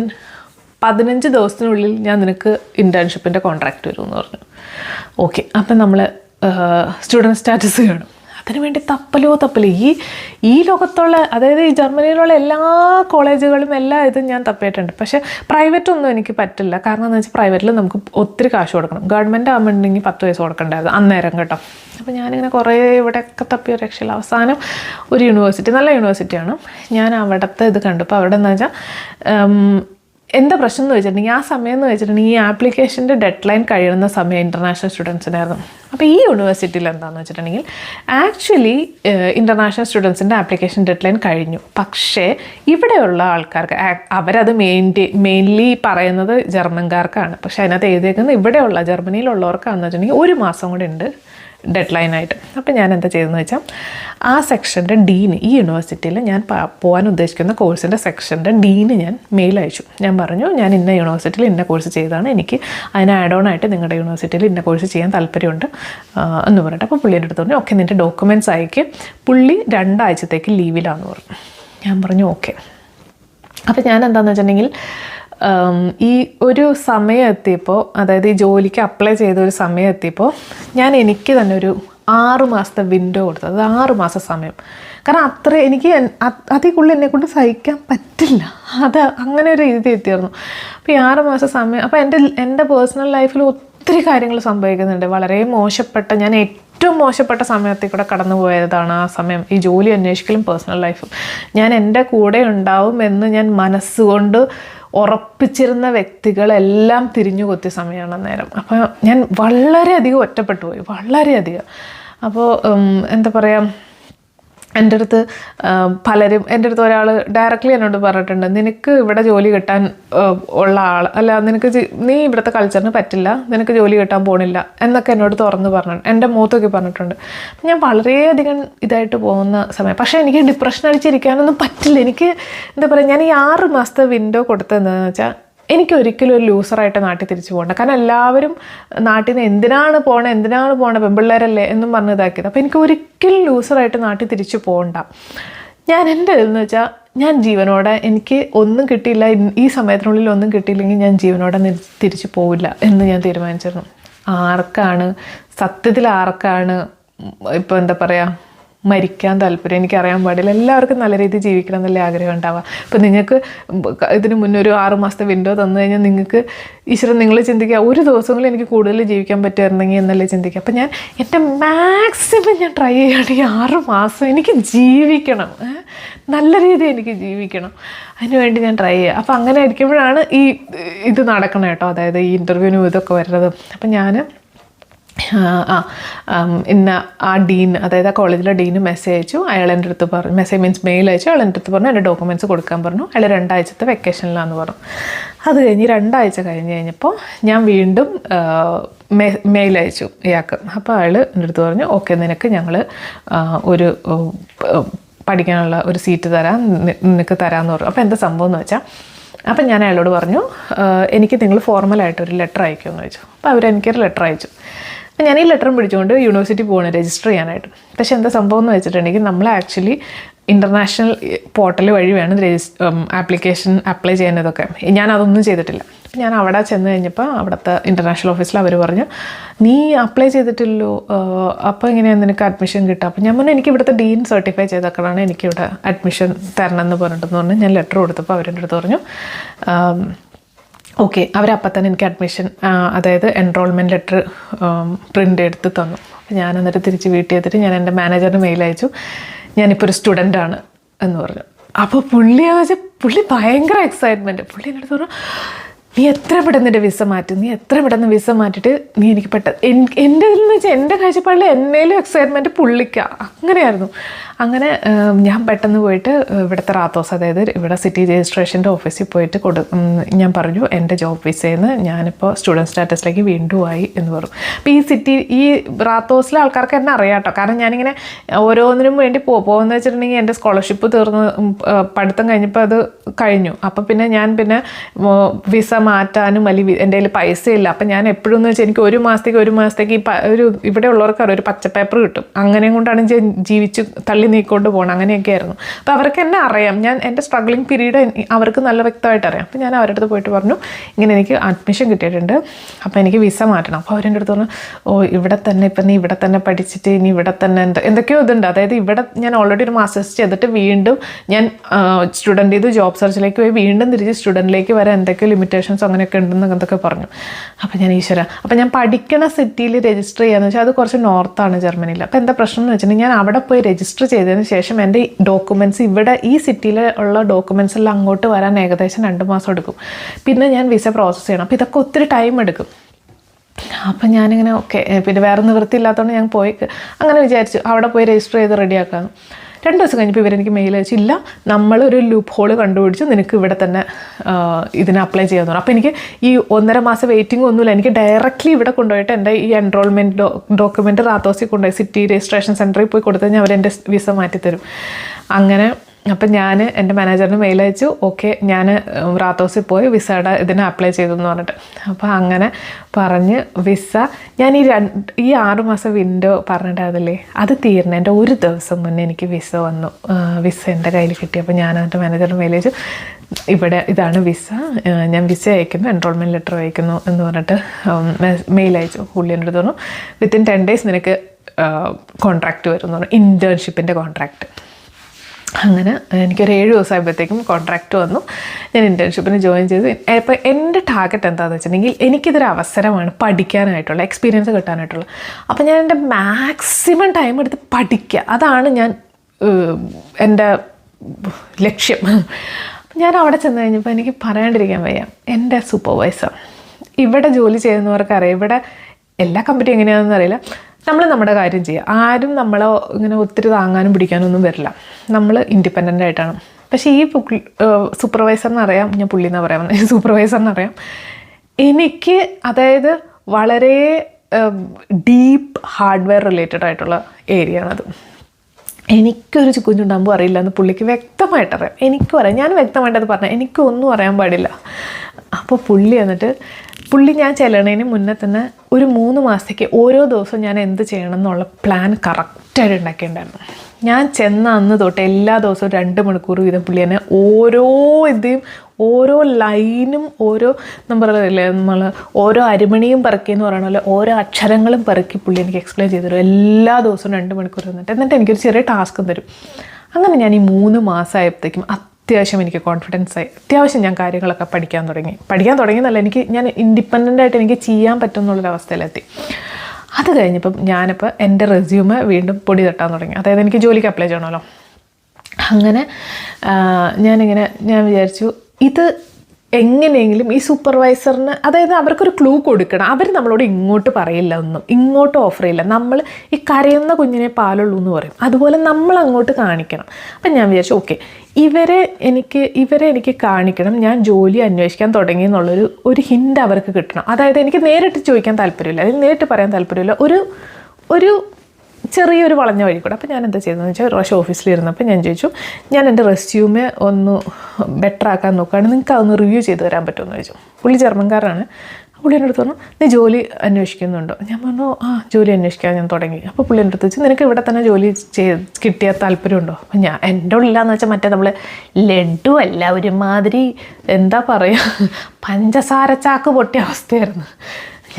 പതിനഞ്ച് ദിവസത്തിനുള്ളിൽ ഞാൻ നിനക്ക് ഇന്റേൺഷിപ്പിന്റെ കോൺട്രാക്റ്റ് വരുമെന്ന് പറഞ്ഞു. ഓക്കെ അപ്പം നമ്മൾ സ്റ്റുഡന്റ് സ്റ്റാറ്റസ് വേണം അതിനു വേണ്ടി തപ്പലോ തപ്പലോ. ഈ ഈ ലോകത്തുള്ള അതായത് ഈ ജർമ്മനിയിലുള്ള എല്ലാ കോളേജുകളും എല്ലാ ഇതും ഞാൻ തപ്പിയിട്ടുണ്ട്. പക്ഷേ പ്രൈവറ്റ് ഒന്നും എനിക്ക് പറ്റില്ല. കാരണം എന്ന് വെച്ചാൽ പ്രൈവറ്റിൽ നമുക്ക് ഒത്തിരി കാശ് കൊടുക്കണം. ഗവൺമെന്റ് ആകുമ്പോണ്ടെങ്കിൽ പത്ത് പൈസ കൊടുക്കണ്ടായിരുന്നു അന്നേരം കേട്ടോ. അപ്പോൾ ഞാനിങ്ങനെ കുറേ ഇവിടെയൊക്കെ തപ്പിയ രക്ഷയില്ല. അവസാനം ഒരു യൂണിവേഴ്സിറ്റി നല്ല യൂണിവേഴ്സിറ്റിയാണ്. ഞാൻ അവിടുത്തെ ഇത് കണ്ടു. അപ്പോൾ അവിടെ എന്ന് വെച്ചാൽ എന്താ പ്രശ്നം എന്ന് വെച്ചിട്ടുണ്ടെങ്കിൽ ആ സമയം എന്ന് വെച്ചിട്ടുണ്ടെങ്കിൽ ഈ ആപ്ലിക്കേഷന്റെ ഡെഡ് ലൈൻ കഴിയുന്ന സമയം ഇന്റർനാഷണൽ സ്റ്റുഡൻസിനായിരുന്നു. അപ്പോൾ ഈ യൂണിവേഴ്സിറ്റിയിൽ എന്താണെന്ന് വെച്ചിട്ടുണ്ടെങ്കിൽ ആക്ച്വലി ഇന്റർനാഷണൽ സ്റ്റുഡൻസിന്റെ ആപ്ലിക്കേഷൻ ഡെഡ് ലൈൻ കഴിഞ്ഞു. പക്ഷേ ഇവിടെയുള്ള ആൾക്കാർക്ക് അവരത് മെയിന്റി മെയിൻലി പറയുന്നത് ജർമ്മൻകാർക്കാണ്. പക്ഷേ അതിനകത്ത് എഴുതിയേക്കുന്നത് ഇവിടെയുള്ള ജർമ്മനിയിലുള്ളവർക്കാണെന്ന് വെച്ചിട്ടുണ്ടെങ്കിൽ ഒരു മാസം കൂടി ഉണ്ട്. ഡെഡ് ലൈനായിട്ട് അപ്പോൾ ഞാൻ എന്താ ചെയ്തതെന്ന് വെച്ചാൽ ആ സെക്ഷന്റെ ഡീന് ഈ യൂണിവേഴ്സിറ്റിയിൽ ഞാൻ പോകാൻ ഉദ്ദേശിക്കുന്ന കോഴ്സിന്റെ സെക്ഷന്റെ ഡീന് ഞാൻ മെയിൽ അയച്ചു. ഞാൻ പറഞ്ഞു ഞാൻ ഇന്ന യൂണിവേഴ്സിറ്റിയിൽ ഇന്ന കോഴ്സ് ചെയ്താണ് എനിക്ക് അതിന് ആഡ് ഓൺ ആയിട്ട് നിങ്ങളുടെ യൂണിവേഴ്സിറ്റിയിൽ ഇന്ന കോഴ്സ് ചെയ്യാൻ താല്പര്യമുണ്ട്. എന്ന് പറഞ്ഞിട്ട് അപ്പോൾ പുള്ളിയുടെ അടുത്ത് പറഞ്ഞു ഓക്കെ നിന്റെ ഡോക്യുമെന്റ്സ് അയക്ക്. പുള്ളി രണ്ടാഴ്ചത്തേക്ക് ലീവിലാണെന്ന് പറഞ്ഞു ഞാൻ പറഞ്ഞു ഓക്കെ. അപ്പോൾ ഞാൻ എന്താണെന്ന് വെച്ചിട്ടുണ്ടെങ്കിൽ ഈ ഒരു സമയം എത്തിയപ്പോൾ അതായത് ഈ ജോലിക്ക് അപ്ലൈ ചെയ്ത ഒരു സമയം എത്തിയപ്പോൾ ഞാൻ എനിക്ക് തന്നെ ഒരു ആറ് മാസത്തെ വിൻഡോ കൊടുത്തു. അത് ആറ് മാസം സമയം. കാരണം അത്ര എനിക്ക് അതിക്കുള്ളിൽ എന്നെ കൊണ്ട് സഹിക്കാൻ പറ്റില്ല. അത് അങ്ങനെ ഒരു രീതി എത്തിയായിരുന്നു അപ്പോൾ ഈ ആറ് മാസം സമയം അപ്പോൾ എന്റെ എന്റെ പേഴ്സണൽ ലൈഫിൽ ഒത്തിരി കാര്യങ്ങൾ സംഭവിക്കുന്നുണ്ട്. വളരെ മോശപ്പെട്ട ഞാൻ ഏറ്റവും മോശപ്പെട്ട സമയത്തിൽ കൂടെ കടന്നു പോയതാണ് ആ സമയം. ഈ ജോലി അന്വേഷിക്കലും പേഴ്സണൽ ലൈഫും ഞാൻ എന്റെ കൂടെ ഉണ്ടാവും എന്ന് ഞാൻ മനസ്സുകൊണ്ട് ഉറപ്പിച്ചിരുന്ന വ്യക്തികളെല്ലാം തിരിഞ്ഞു കൊത്തിയ സമയമാണ് നേരം അപ്പോൾ ഞാൻ വളരെയധികം ഒറ്റപ്പെട്ടു പോയി വളരെയധികം. അപ്പോൾ എന്താ പറയുക എന്റെ അടുത്ത് പലരും എന്റെ അടുത്ത് ഒരാൾ ഡയറക്റ്റ്ലി എന്നോട് പറഞ്ഞിട്ടുണ്ട് നിനക്ക് ഇവിടെ ജോലി കിട്ടാൻ ഉള്ള ആൾ അല്ല നിനക്ക് നീ ഇവിടുത്തെ കൾച്ചറിന് പറ്റില്ല നിനക്ക് ജോലി കിട്ടാൻ പോണില്ല എന്നൊക്കെ എന്നോട് തുറന്ന് പറഞ്ഞു എന്റെ മൂത്തൊക്കെ പറഞ്ഞിട്ടുണ്ട്. ഞാൻ വളരെയധികം ഇതായിട്ട് പോകുന്ന സമയം പക്ഷേ എനിക്ക് ഡിപ്രഷൻ അടിച്ചിരിക്കാനൊന്നും പറ്റില്ല. എനിക്ക് എന്താ പറയുക ഞാൻ ഈ ആറ് മാസത്തെ വിൻഡോ കൊടുത്തതെന്ന് വെച്ചാൽ എനിക്ക് ഒരിക്കലും ഒരു ലൂസറായിട്ട് നാട്ടിൽ തിരിച്ചു പോകണ്ട. കാരണം എല്ലാവരും നാട്ടിൽ നിന്ന് എന്തിനാണ് പോണത് എന്തിനാണ് പോണത് പെമ്പിള്ളേരല്ലേ എന്നും പറഞ്ഞ് ഇതാക്കിയത്. അപ്പോൾ എനിക്ക് ഒരിക്കലും ലൂസറായിട്ട് നാട്ടിൽ തിരിച്ചു പോകണ്ട. ഞാൻ എന്റെ എന്ന് വെച്ചാൽ ഞാൻ ജീവനോടെ എനിക്ക് ഒന്നും കിട്ടിയില്ല ഈ സമയത്തിനുള്ളിൽ ഒന്നും കിട്ടിയില്ലെങ്കിൽ ഞാൻ ജീവനോടെ തിരിച്ചു പോവില്ല എന്ന് ഞാൻ തീരുമാനിച്ചിരുന്നു. ആർക്കാണ് സത്യത്തിൽ ആർക്കാണ് ഇപ്പോൾ എന്താ പറയുക മരിക്കാൻ താല്പര്യം എനിക്കറിയാൻ പാടില്ല. എല്ലാവർക്കും നല്ല രീതിയിൽ ജീവിക്കണം എന്നല്ലേ ആഗ്രഹം ഉണ്ടാവുക. അപ്പം നിങ്ങൾക്ക് ഇതിന് മുന്നേ ഒരു ആറ് മാസത്തെ വിൻഡോ തന്നു കഴിഞ്ഞാൽ നിങ്ങൾക്ക് ഈശ്വരൻ നിങ്ങൾ ചിന്തിക്കുക ഒരു ദിവസങ്ങളിൽ എനിക്ക് കൂടുതൽ ജീവിക്കാൻ പറ്റുമായിരുന്നെങ്കിൽ എന്നല്ലേ ചിന്തിക്കുക. അപ്പം ഞാൻ എന്റെ മാക്സിമം ഞാൻ ട്രൈ ചെയ്യണം ഈ ആറ് മാസം. എനിക്ക് ജീവിക്കണം. നല്ല രീതിയിൽ എനിക്ക് ജീവിക്കണം. അതിനുവേണ്ടി ഞാൻ ട്രൈ ചെയ്യുക. അപ്പം അങ്ങനെ ആയിരിക്കുമ്പോഴാണ് ഈ ഇത് നടക്കണം കേട്ടോ. അതായത് ഈ ഇന്റർവ്യൂവിനും ഇതൊക്കെ വരുന്നത്. അപ്പം ഞാൻ ആ ഇന്ന ആ ഡീൻ അതായത് ആ കോളേജിലെ ഡീന് മെസ്സേജ് അയച്ചു. അയാൾ എന്റെ അടുത്ത് പറഞ്ഞു മെസ്സേജ് മീൻസ് മെയിൽ അയച്ചു. അയാൾ എന്റെ അടുത്ത് പറഞ്ഞു എന്റെ ഡോക്യുമെന്റ്സ് കൊടുക്കാൻ പറഞ്ഞു. അയാൾ രണ്ടാഴ്ചത്തെ വെക്കേഷനിലാണെന്ന് പറഞ്ഞു. അത് കഴിഞ്ഞ് രണ്ടാഴ്ച കഴിഞ്ഞ് കഴിഞ്ഞപ്പോൾ ഞാൻ വീണ്ടും മെയിൽ അയച്ചു ഇയാൾക്ക്. അപ്പോൾ അയാൾ എന്റെ അടുത്ത് പറഞ്ഞു ഓക്കെ നിനക്ക് ഞങ്ങൾ ഒരു പഠിക്കാനുള്ള ഒരു സീറ്റ് തരാം. നിനക്ക് തരാമെന്ന് പറഞ്ഞു. അപ്പോൾ എന്താ സംഭവം എന്ന് വെച്ചാൽ അപ്പം ഞാൻ അയാളോട് പറഞ്ഞു എനിക്ക് നിങ്ങൾ ഫോർമലായിട്ട് ഒരു ലെറ്റർ അയക്കുമെന്ന് ചോദിച്ചു. അപ്പോൾ അവരെനിക്കൊരു ലെറ്റർ അയച്ചു. അപ്പം ഞാൻ ഈ ലെറ്ററും പിടിച്ചുകൊണ്ട് യൂണിവേഴ്സിറ്റി പോകണം രജിസ്റ്റർ ചെയ്യാനായിട്ട്. പക്ഷേ എന്താ സംഭവം എന്ന് വെച്ചിട്ടുണ്ടെങ്കിൽ നമ്മൾ ആക്ച്വലി ഇന്റർനാഷണൽ പോർട്ടൽ വഴി വേണം രജിസ് ആപ്ലിക്കേഷൻ അപ്ലൈ ചെയ്യുന്നതൊക്കെ ഞാൻ അതൊന്നും ചെയ്തിട്ടില്ല. ഞാൻ അവിടെ ചെന്ന് കഴിഞ്ഞപ്പോൾ അവിടുത്തെ ഇന്റർനാഷണൽ ഓഫീസിൽ അവർ പറഞ്ഞു നീ അപ്ലൈ ചെയ്തിട്ടില്ലല്ലോ അപ്പോൾ എങ്ങനെയാണ് നിനക്ക് അഡ്മിഷൻ കിട്ടുക? അപ്പം ഞാൻ പറഞ്ഞു എനിക്ക് ഇവിടുത്തെ ഡീൻ സർട്ടിഫൈ ചെയ്തേക്കണാണ് എനിക്കിവിടെ അഡ്മിഷൻ തരണമെന്ന് പറഞ്ഞിട്ടെന്ന് പറഞ്ഞു ഞാൻ ലെറ്റർ കൊടുത്തപ്പോൾ അവരുടെ അടുത്ത് പറഞ്ഞു ഓക്കെ അവരപ്പം തന്നെ എനിക്ക് അഡ്മിഷൻ അതായത് എൻറോൾമെന്റ് ലെറ്റർ പ്രിന്റ് എടുത്ത് തന്നു. ഞാൻ എന്നിട്ട് തിരിച്ച് വീട്ടിൽ എത്തിയിട്ട് ഞാൻ എന്റെ മാനേജറിന് മെയിൽ അയച്ചു. ഞാനിപ്പോൾ ഒരു സ്റ്റുഡന്റ് ആണ് എന്ന് പറഞ്ഞു. അപ്പോൾ പുള്ളി വെച്ചാൽ പുള്ളി ഭയങ്കര എക്സൈറ്റ്മെന്റ് പുള്ളി എന്നോട് പറഞ്ഞു നീ എത്ര പെട്ടെന്ന് എന്റെ വിസ മാറ്റും? നീ എത്ര പെട്ടെന്ന് വിസ മാറ്റിയിട്ട് നീ എനിക്ക് പെട്ടെന്ന് എന്റെ ഇതിൽ നിന്ന് വെച്ചാൽ എന്റെ കാഴ്ചപ്പാടിൽ എന്നേലും എക്സൈറ്റ്മെന്റ് പുള്ളിക്ക. അങ്ങനെയായിരുന്നു. അങ്ങനെ ഞാൻ പെട്ടെന്ന് പോയിട്ട് ഇവിടുത്തെ റാത്തോസ് അതായത് ഇവിടെ സിറ്റി രജിസ്ട്രേഷന്റെ ഓഫീസിൽ പോയിട്ട് കൊടു ഞാൻ പറഞ്ഞു എന്റെ ജോബ് വിസയിൽ നിന്ന് ഞാനിപ്പോൾ സ്റ്റുഡന്റ് സ്റ്റാറ്റസിലേക്ക് വീണ്ടും ആയി എന്ന് പറഞ്ഞു. അപ്പോൾ ഈ സിറ്റി ഈ റാത്തോസിലെ ആൾക്കാർക്ക് എന്നെ അറിയാം കേട്ടോ കാരണം ഞാനിങ്ങനെ ഓരോന്നിനും വേണ്ടി പോ പോകുന്നത് വെച്ചിട്ടുണ്ടെങ്കിൽ എന്റെ സ്കോളർഷിപ്പ് തീർന്ന് പഠിത്തം കഴിഞ്ഞപ്പോൾ അത് കഴിഞ്ഞു. അപ്പോൾ പിന്നെ ഞാൻ പിന്നെ വിസ മാറ്റാനും അല്ലെങ്കിൽ എന്റെ കയ്യിൽ പൈസ ഇല്ല അപ്പം ഞാൻ എപ്പോഴും എന്ന് വെച്ചാൽ എനിക്ക് ഒരു മാസത്തേക്ക് ഒരു മാസത്തേക്ക് ഈ ഒരു ഇവിടെ ഉള്ളവർക്ക് ഒരു പച്ച പേപ്പർ കിട്ടും. അങ്ങനെ കൊണ്ടാണ് ഞാൻ ജീവിച്ച് തള്ളി നീക്കൊണ്ട് പോകണം അങ്ങനെയൊക്കെ ആയിരുന്നു. അപ്പോൾ അവർക്ക് എന്നെ അറിയാം. ഞാൻ എന്റെ സ്ട്രഗ്ലിംഗ് പീരീഡ് അവർക്ക് നല്ല വ്യക്തമായിട്ട് അറിയാം. അപ്പോൾ ഞാൻ അവരുടെ അടുത്ത് പോയിട്ട് പറഞ്ഞു ഇങ്ങനെ എനിക്ക് അഡ്മിഷൻ കിട്ടിയിട്ടുണ്ട്. അപ്പോൾ എനിക്ക് വിസ മാറ്റണം. അപ്പോൾ അവരെന്റെ അടുത്ത് പറഞ്ഞു ഓ ഇവിടെ തന്നെ ഇപ്പം നീ ഇവിടെ തന്നെ പഠിച്ചിട്ട് ഇനി ഇവിടെ തന്നെ എന്താ എന്തൊക്കെയോ ഇതുണ്ട്. അതായത് ഇവിടെ ഞാൻ ഓൾറെഡി ഒരു മാസ്റ്റേഴ്സ് ചെയ്തിട്ട് വീണ്ടും ഞാൻ സ്റ്റുഡന്റ് ചെയ്ത് ജോബ് സെർച്ചിലേക്ക് പോയി. വീണ്ടും തിരിച്ച് സ്റ്റുഡന്റിലേക്ക് വരാൻ എന്തൊക്കെയോ ലിമിറ്റേഷൻസ് രജിസ്ട്രേഷൻസ് അങ്ങനെയൊക്കെ ഉണ്ടെന്ന് എന്തൊക്കെ പറഞ്ഞു. അപ്പോൾ ഞാൻ ഈശ്വര അപ്പോൾ ഞാൻ പഠിക്കണ സിറ്റിയിൽ രജിസ്റ്റർ ചെയ്യാന്ന് വെച്ചാൽ അത് കുറച്ച് നോർത്താണ് ജർമ്മനിയിൽ. അപ്പോൾ എന്താ പ്രശ്നം എന്ന് വെച്ചിട്ടുണ്ടെങ്കിൽ ഞാൻ അവിടെ പോയി രജിസ്റ്റർ ചെയ്തതിന് ശേഷം എന്റെ ഡോക്യുമെന്റ്സ് ഇവിടെ ഈ സിറ്റിയിൽ ഉള്ള ഡോക്യുമെന്റ്സ് എല്ലാം അങ്ങോട്ട് വരാൻ ഏകദേശം രണ്ട് മാസം എടുക്കും. പിന്നെ ഞാൻ വിസ പ്രോസസ്സ് ചെയ്യണം. അപ്പോൾ ഇതൊക്കെ ഒത്തിരി ടൈം എടുക്കും. അപ്പം ഞാനിങ്ങനെ ഓക്കെ പിന്നെ വേറെ നിവൃത്തിയില്ലാത്തതുകൊണ്ട് ഞാൻ പോയി അങ്ങനെ വിചാരിച്ചു. അവിടെ പോയി രജിസ്റ്റർ ചെയ്ത് റെഡിയാക്കാം രണ്ട് ദിവസം കഴിഞ്ഞപ്പോൾ ഇവരെനിക്ക് മെയിൽ അയച്ചില്ല. നമ്മളൊരു ലൂപ്പ് ഹോൾ കണ്ടുപിടിച്ച് നിനക്ക് ഇവിടെ തന്നെ ഇതിന് അപ്ലൈ ചെയ്യാൻ തോന്നും അപ്പോൾ എനിക്ക് ഈ ഒന്നര മാസം വെയിറ്റിംഗ് ഒന്നുമില്ല. എനിക്ക് ഡയറക്റ്റ്ലി ഇവിടെ കൊണ്ടുപോയിട്ട് എന്റെ ഈ എൻറോൾമെന്റ് ഡോ ഡോക്യുമെന്റ് റാത്തോസിൽ കൊണ്ടുപോയി സിറ്റി രജിസ്ട്രേഷൻ സെന്ററിൽ പോയി കൊടുത്തു കഴിഞ്ഞാൽ അവരെന്റെ വിസ മാറ്റിത്തരും. അങ്ങനെ അപ്പം ഞാൻ എന്റെ മാനേജറിന് മെയിൽ അയച്ചു. ഓക്കെ ഞാൻ റാത്തോസിൽ പോയി വിസയുടെ ഇതിന് അപ്ലൈ ചെയ്തു എന്ന് പറഞ്ഞിട്ട്. അപ്പോൾ അങ്ങനെ പറഞ്ഞ് വിസ ഞാൻ ഈ രണ്ട് ഈ ആറുമാസം വിൻഡോ പറഞ്ഞിട്ടായിരുന്നില്ലേ? അത് തീർന്നതിന്റെ ഒരു ദിവസം മുന്നേ എനിക്ക് വിസ വന്നു. വിസ എന്റെ കയ്യിൽ കിട്ടി. അപ്പോൾ ഞാൻ എന്റെ മാനേജറിന് മെയിൽ അയച്ചു. ഇവിടെ ഇതാണ് വിസ. ഞാൻ വിസ അയക്കുന്നു. എൻറോൾമെന്റ് ലെറ്റർ അയക്കുന്നു. എന്ന് പറഞ്ഞിട്ട് മെയിൽ അയച്ചു. പുള്ളി എന്റെ അടുത്ത് വിത്തിൻ ടെൻ ഡേയ്സ് നിനക്ക് കോൺട്രാക്റ്റ് വരും എന്ന് പറഞ്ഞു. ഇന്റേൺഷിപ്പിന്റെ കോൺട്രാക്റ്റ് അങ്ങനെ എനിക്കൊരു ഏഴ് ദിവസമായപ്പോഴത്തേക്കും കോൺട്രാക്റ്റ് വന്നു. ഞാൻ ഇന്റേൺഷിപ്പിന് ജോയിൻ ചെയ്തു. അപ്പോൾ എന്റെ ടാർഗറ്റ് എന്താണെന്ന് വെച്ചിട്ടുണ്ടെങ്കിൽ എനിക്കിതൊരു അവസരമാണ് പഠിക്കാനായിട്ടുള്ള എക്സ്പീരിയൻസ് കിട്ടാനായിട്ടുള്ള. അപ്പോൾ ഞാൻ എന്റെ മാക്സിമം ടൈം എടുത്ത് പഠിക്കുക. അതാണ് ഞാൻ എന്റെ ലക്ഷ്യം. ഞാൻ അവിടെ ചെന്ന് കഴിഞ്ഞപ്പോൾ എനിക്ക് പറയാണ്ടിരിക്കാൻ വയ്യ. എന്റെ സൂപ്പർവൈസർ ഇവിടെ ജോലി ചെയ്യുന്നവർക്കറിയാം. ഇവിടെ എല്ലാ കമ്പനിയും എങ്ങനെയാണെന്ന് അറിയില്ല. നമ്മൾ നമ്മുടെ കാര്യം ചെയ്യുക ആരും നമ്മളെ ഇങ്ങനെ ഒത്തിരി താങ്ങാനും പിടിക്കാനും ഒന്നും വരില്ല. നമ്മൾ ഇൻഡിപെൻഡന്റ് ആയിട്ടാണ്. പക്ഷേ ഈ സൂപ്പർവൈസറിന് അറിയാം ഞാൻ പുള്ളിന്ന് പറയാം സൂപ്പർവൈസറിന് അറിയാം എനിക്ക് അതായത് വളരെ ഡീപ്പ് ഹാർഡ്വെയർ റിലേറ്റഡ് ആയിട്ടുള്ള ഏരിയ ആണത്. എനിക്കൊരു കുഞ്ഞുണ്ടാകുമ്പോൾ അറിയില്ല എന്ന് പുള്ളിക്ക് വ്യക്തമായിട്ട് അറിയാം. എനിക്കും അറിയാം. ഞാൻ വ്യക്തമായിട്ട് അത് പറഞ്ഞു എനിക്കൊന്നും അറിയാൻ പാടില്ല. അപ്പോൾ പുള്ളി എന്നിട്ട് പുള്ളി ഞാൻ ചെല്ലണതിന് മുന്നേ തന്നെ ഒരു മൂന്ന് മാസത്തേക്ക് ഓരോ ദിവസവും ഞാൻ എന്ത് ചെയ്യണം എന്നുള്ള പ്ലാൻ കറക്റ്റായിട്ട് ഉണ്ടാക്കിയിട്ടുണ്ടായിരുന്നു. ഞാൻ ചെന്ന അന്ന് തൊട്ട് എല്ലാ ദിവസവും രണ്ട് മണിക്കൂർ വീതം പുള്ളി എന്നെ ഓരോ ഇതും ഓരോ ലൈനും ഓരോ നമ്മൾ പറയില്ലേ നമ്മൾ ഓരോ അരിമണിയും പെറുക്കി എന്ന് പറയണ പോലെ ഓരോ അക്ഷരങ്ങളും പെറുക്കി പുള്ളി എനിക്ക് എക്സ്പ്ലെയിൻ ചെയ്തു തരും. എല്ലാ ദിവസവും രണ്ട് മണിക്കൂർ തന്നിട്ട് എന്നിട്ട് എനിക്കൊരു ചെറിയ ടാസ്കും തരും. അങ്ങനെ ഞാൻ ഈ മൂന്ന് മാസമായപ്പോഴത്തേക്കും അത്യാവശ്യം എനിക്ക് കോൺഫിഡൻസ് ആയി. അത്യാവശ്യം ഞാൻ കാര്യങ്ങളൊക്കെ പഠിക്കാൻ തുടങ്ങി. പഠിക്കാൻ തുടങ്ങിയെന്നല്ല എനിക്ക് ഞാൻ ഇൻഡിപെൻഡന്റ് ആയിട്ട് എനിക്ക് ചെയ്യാൻ പറ്റും എന്നുള്ളൊരവസ്ഥയിലെത്തി അത് കഴിഞ്ഞപ്പം ഞാനിപ്പോൾ എന്റെ റെസ്യൂമ് വീണ്ടും പൊടി തട്ടാൻ തുടങ്ങി. അതായത് എനിക്ക് ജോലിക്ക് അപ്ലൈ ചെയ്യണമല്ലോ. അങ്ങനെ ഞാനിങ്ങനെ ഞാൻ വിചാരിച്ചു ഇത് എങ്ങനെയെങ്കിലും ഈ സൂപ്പർവൈസറിന് അതായത് അവർക്കൊരു ക്ലൂ കൊടുക്കണം. അവർ നമ്മളോട് ഇങ്ങോട്ട് പറയില്ല ഒന്നും. ഇങ്ങോട്ട് ഓഫർ ചെയ്യില്ല. നമ്മൾ ഈ കരയുന്ന കുഞ്ഞിനെ പാലുള്ളൂ എന്ന് പറയും. അതുപോലെ നമ്മൾ അങ്ങോട്ട് കാണിക്കണം. അപ്പം ഞാൻ വിചാരിച്ചു ഓക്കെ ഇവരെ എനിക്ക് ഇവരെ എനിക്ക് കാണിക്കണം. ഞാൻ ജോലി അന്വേഷിക്കാൻ തുടങ്ങി എന്നുള്ളൊരു ഒരു ഹിന്റ് അവർക്ക് കിട്ടണം. അതായത് എനിക്ക് നേരിട്ട് ചോദിക്കാൻ താല്പര്യമില്ല. അല്ലെങ്കിൽ നേരിട്ട് പറയാൻ താല്പര്യമില്ല. ഒരു ഒരു ചെറിയൊരു വളഞ്ഞ വഴി കൂടെ. അപ്പോൾ ഞാൻ എന്താ ചെയ്തതെന്ന് വെച്ചാൽ ഒരു പ്രാവശ്യം ഓഫീസിലിരുന്നപ്പോൾ ഞാൻ ചോദിച്ചു ഞാൻ എന്റെ റെസ്യൂമെ ഒന്ന് ബെറ്റർ ആക്കാൻ നോക്കുകയാണ് നിങ്ങൾക്ക് അതൊന്ന് റിവ്യൂ ചെയ്ത് തരാൻ പറ്റുമെന്ന് ചോദിച്ചു. പുള്ളി ജർമ്മൻകാരാണ് പുള്ളി എന്റെ അടുത്ത് പറഞ്ഞു നീ ജോലി അന്വേഷിക്കുന്നുണ്ടോ? ഞാൻ പറഞ്ഞു ആ ജോലി അന്വേഷിക്കാൻ ഞാൻ തുടങ്ങി. അപ്പോൾ പുള്ളി എന്റെ അടുത്ത് വെച്ച് നിനക്ക് ഇവിടെ തന്നെ ജോലി ചെയ്ത് കിട്ടിയ താല്പര്യമുണ്ടോ? അപ്പം ഞാൻ എന്റെ ഉള്ളിലാന്ന് വെച്ചാൽ മറ്റേ നമ്മൾ ലഡു അല്ല ഒരുമാതിരി എന്താ പറയുക പഞ്ചസാര ചാക്ക് പൊട്ടിയ അവസ്ഥയായിരുന്നു.